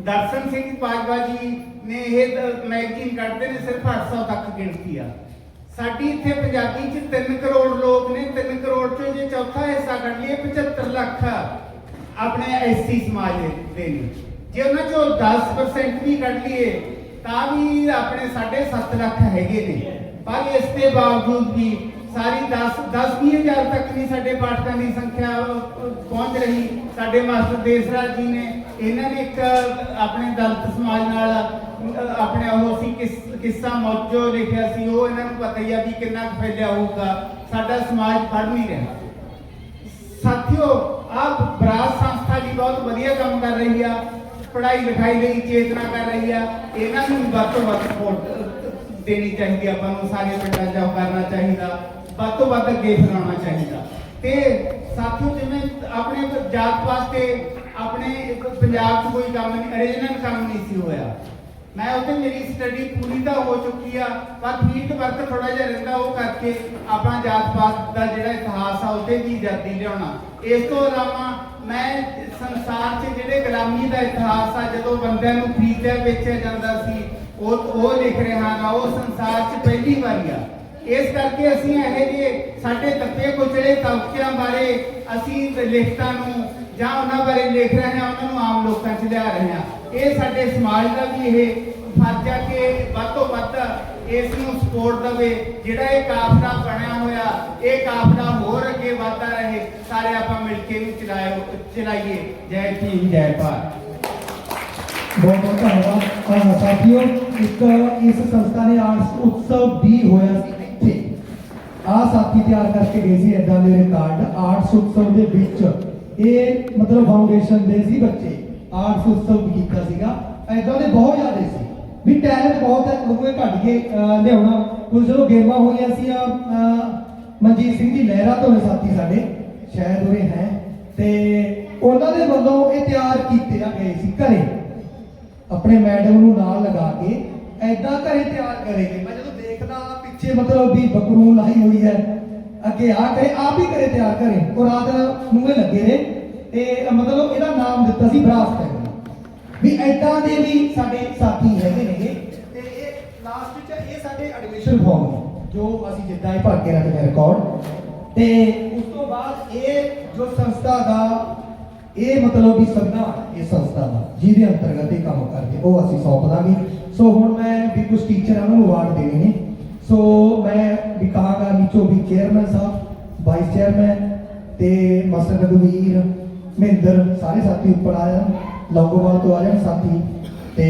ਦਰਸ਼ਨ ਸਿੰਘ ਪਾਜਵਾ ਜੀ ਨੇ ਇਹ ਮੈਗਜ਼ੀਨ ਕੱਢਦੇ ਨੇ, ਸਿਰਫ 800 ਤੱਕ ਗਿਣਤੀ ਆ। ਸਾਡੀ ਇੱਥੇ ਪੰਜਾਬੀ ਚ 3 ਕਰੋੜ ਲੋਕ ਨੇ 3 ਕਰੋੜ ਚੋਂ ਜੇ ਚੌਥਾ ਹਿੱਸਾ ਕੱਢ ਲਈਏ 75 ਲੱਖ ਆਪਣੇ ਐਸਸੀ ਸਮਾਜ ਦੇ ਨੇ। ਜੇ ਉਹਨਾਂ ਚੋਂ 10% ਵੀ ਕੱਢ ਲਈਏ, ਤਾਂ ਵੀ ਆਪਣੇ 7.5 ਲੱਖ ਹੈਗੇ ਨੇ। ਪਰ ਇਸ ਦੇ ਬਾਵਜੂਦ ਵੀ ਸਾਰੀ 10 10 ਹਜ਼ਾਰ ਤੱਕ ਵੀ ਸਾਡੇ ਪਾਠਕਾਂ ਦੀ ਸੰਖਿਆ ਪਹੁੰਚ ਰਹੀ। ਸਾਡੇ ਮਾਸਟਰ ਦੇਸਰਾਜ ਜੀ ਨੇ, ਇਹਨਾਂ ਨੇ ਇੱਕ ਆਪਣੇ ਦਲਿਤ ਸਮਾਜ ਨਾਲ ਆਪਣੇ ਉਹ ਸੀ, ਕਿਸ, ਕਿੱਸਾ ਮੌਜੋ ਲਿਖਿਆ ਸੀ, ਉਹ ਇਹਨਾਂ ਨੂੰ ਪਤਾ ਹੀ ਆ ਵੀ ਕਿੰਨਾ ਕੁ ਫੈਲਿਆ ਹੋਊਗਾ। ਸਾਡਾ ਸਮਾਜ ਫੜ ਨਹੀਂ ਰਿਹਾ। ਸਾਥੀਓ ਆਪ ਬਰਾਜ ਸੰਸਥਾ ਜੀ ਬਹੁਤ ਵਧੀਆ ਕੰਮ ਕਰ ਰਹੀ ਆ, ਪੜ੍ਹਾਈ ਲਿਖਾਈ ਲਈ ਚੇਤਨਾ ਕਰ ਰਹੀ ਆ, ਇਹਨਾਂ ਨੂੰ ਵੱਧ ਤੋਂ ਵੱਧ ਸਪੋਰਟ ਦੇਣੀ ਚਾਹੀਦੀ, ਆਪਾਂ ਨੂੰ ਸਾਰੇ ਪਿੰਡਾਂ 'ਚ ਕਰਨਾ ਚਾਹੀਦਾ, ਵੱਧ ਤੋਂ ਵੱਧ ਅੱਗੇ ਫਲਾਉਣਾ ਚਾਹੀਦਾ। ਤੇ ਸਾਥੀਓ ਜਿਵੇਂ ਆਪਣੇ ਜਾਤ ਵਾਸਤੇ ਆਪਣੇ ਪੰਜਾਬ 'ਚ ਕੋਈ ਕੰਮ ਨਹੀਂ ਅਰੇਂਜਮੈਂਟ ਕੰਮ ਨਹੀਂ ਸੀ ਹੋਇਆ। ਮੈਂ ਉੱਥੇ ਮੇਰੀ ਸਟੱਡੀ ਪੂਰੀ ਤਾਂ ਹੋ ਚੁੱਕੀ ਆ, ਪਰ ਫੀਲਡ ਵਰਕ ਥੋੜਾ ਜਿਹਾ ਰਹਿੰਦਾ, ਉਹ ਕਰਕੇ ਆਪਣਾ ਜਾਤ ਪਾਤ ਦਾ ਜਿਹੜਾ ਇਤਿਹਾਸ ਆ ਉਹਦੇ ਵੀ ਆਜ਼ਾਦੀ ਲਿਆਉਣਾ। ਇਸ ਤੋਂ ਇਲਾਵਾ ਮੈਂ ਸੰਸਾਰ 'ਚ ਜਿਹੜੇ ਗੁਲਾਮੀ ਦਾ ਇਤਿਹਾਸ ਆ, ਜਦੋਂ ਬੰਦਿਆਂ ਨੂੰ ਖਰੀਦਿਆ ਵੇਚਿਆ ਜਾਂਦਾ ਸੀ ਉਹ ਉਹ ਲਿਖ ਰਿਹਾ ਹਾਂ ਉਹ ਸੰਸਾਰ 'ਚ ਪਹਿਲੀ ਵਾਰੀ ਆ। ਇਸ ਕਰਕੇ ਅਸੀਂ ਇਹ ਜਿਹੇ ਸਾਡੇ ਦੱਬੇ ਕੁਚਲੇ ਤਬਕਿਆਂ ਬਾਰੇ ਅਸੀਂ ਲਿਖਤਾਂ ਨੂੰ ਜਾਂ ਉਹਨਾਂ ਬਾਰੇ ਲਿਖ ਰਹੇ ਹਾਂ, ਉਹਨਾਂ ਨੂੰ ਆਮ ਲੋਕਾਂ 'ਚ ਲਿਆ ਰਹੇ ਹਾਂ। ਇਹ ਸਾਡੇ ਸਮਾਜ ਦਾ ਵੀ ਇਹ ਫਰਜ਼ ਆ ਕਿ ਵੱਧ ਤੋਂ ਵੱਧ ਇਸ ਨੂੰ ਸਪੋਰਟ ਦੇਵੇ। ਜਿਹੜਾ ਇਹ ਕਾਫਲਾ ਬਣਿਆ ਹੋਇਆ, ਇਹ ਕਾਫਲਾ ਹੋਰ ਅੱਗੇ ਵਧਦਾ ਰਹੇ, ਸਾਰੇ ਆਪਾਂ ਮਿਲ ਕੇ ਵੀ ਚਲਾਇਓ ਚਲਾਈਏ। ਜੈ ਭੀਮ, ਜੈ ਭਾਰਤ। ਬਹੁਤ ਬਹੁਤ ਧੰਨਵਾਦ ਸਾਥੀਓ ਇੱਕ ਇਸ ਸੰਸਥਾ ਨੇ ਆਰਟਸ ਉਤਸਵ ਵੀ ਹੋਇਆ ਸੀ ਇੱਥੇ ਆ ਸਾਥੀ ਤਿਆਰ ਕਰਕੇ ਗਏ ਸੀ ਇਦਾਂ ਦੇ ਰਿਕਾਰਡ ਆਰਟਸ ਉਤਸਵ ਦੇ ਵਿੱਚ ਇਹ ਮਤਲਬ ਫਾਊਂਡੇਸ਼ਨ ਦੇ ਸੀ ਬੱਚੇ ਆਰਟਸ ਉਤਸਵ ਕੀਤਾ ਸੀਗਾ ਇਦਾਂ ਦੇ ਬਹੁਤ ਜ਼ਿਆਦਾ ਸੀ ਵੀ ਟੈਲੈਂਟ ਬਹੁਤ ਹੈ ਲੋਕਾਂ ਘੱਟ ਕੇ ਲਿਆਉਣਾ ਕੁਝ ਜਦੋਂ ਗੇਮਾਂ ਹੋਈਆਂ ਸੀ ਮਨਜੀਤ ਸਿੰਘ ਦੀ ਲਹਿਰਾ ਤੋਂ ਨੇ ਸਾਥੀ ਸਾਡੇ ਸ਼ਾਇਦ ਉਹ ਹੈ ਤੇ ਉਹਨਾਂ ਦੇ ਵੱਲੋਂ ਇਹ ਤਿਆਰ ਕੀਤੇ ਆ ਗਏ ਸੀ ਘਰੇ ਆਪਣੇ ਮੈਡਮ ਨੂੰ ਨਾਲ ਲਗਾ ਕੇ ਐਦਾਂ ਘਰੇ ਤਿਆਰ ਕਰੇਗੇ। ਮੈਂ ਜਦੋਂ ਦੇਖਦਾ ਪਿੱਛੇ ਮਤਲਬ ਵੀ ਬਕਰੂ ਲਾਈ ਹੋਈ ਹੈ, ਅੱਗੇ ਆ ਕਰੇ ਆਪ ਹੀ ਕਰੇ ਤਿਆਰ ਕਰੇ ਉਹ ਰਾਤ ਨੂੰ ਲੱਗੇ ਨੇ ਤੇ ਮਤਲਬ ਇਹਦਾ ਨਾਮ ਦਿੱਤਾ ਸੀ ਬਰਾਸ ਟੈਗ ਵੀ ਐਦਾਂ ਦੇ ਵੀ ਸਾਡੇ ਸਾਥੀ ਹੈਗੇ ਨੇ ਤੇ ਇਹ ਲਾਸਟ ਚ ਇਹ ਸਾਡੇ ਐਡਮਿਸ਼ਨ ਫਾਰਮ ਜੋ ਅਸੀਂ ਜਿੱਦਾਂ ਇਹ ਭਰ ਕੇ ਰੱਖਦੇ ਰਿਕਾਰਡ ਤੇ ਉਸ ਤੋਂ ਬਾਅਦ ਇਹ ਜੋ ਸੰਸਥਾ ਦਾ ਇਹ ਮਤਲਬ ਵੀ ਸੰਵਿਧਾਨ ਇਹ ਸੰਸਥਾ ਦਾ, ਜਿਹਦੇ ਅੰਤਰਗਤ ਇਹ ਕੰਮ ਕਰਦੇ, ਉਹ ਅਸੀਂ ਸੌਂਪ ਦਾਂਗੇ। ਸੋ ਹੁਣ ਮੈਂ ਵੀ ਕੁਝ ਟੀਚਰਾਂ ਨੂੰ ਅਵਾਰਡ ਦੇਣੇ ਨੇ। ਸੋ ਮੈਂ ਵੀ ਕਹਾਂਗਾ ਨੀਚੋ ਵੀ ਚੇਅਰਮੈਨ ਸਾਹਿਬ ਵਾਈਸ ਚੇਅਰਮੈਨ ਤੇ ਮਾਸਟਰ ਰਘਵੀਰ ਮਹਿੰਦਰ, ਸਾਰੇ ਸਾਥੀ ਉੱਪਰ ਆ ਜਾਣ ਲੌਂਗੋਵਾਲ ਤੋਂ ਆ ਜਾਣ ਸਾਥੀ। ਤੇ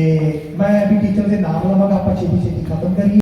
ਮੈਂ ਵੀ ਟੀਚਰ ਦੇ ਨਾਮ ਲਵਾਂਗਾ, ਆਪਾਂ ਛੇਤੀ ਛੇਤੀ ਖਤਮ ਕਰੀਏ।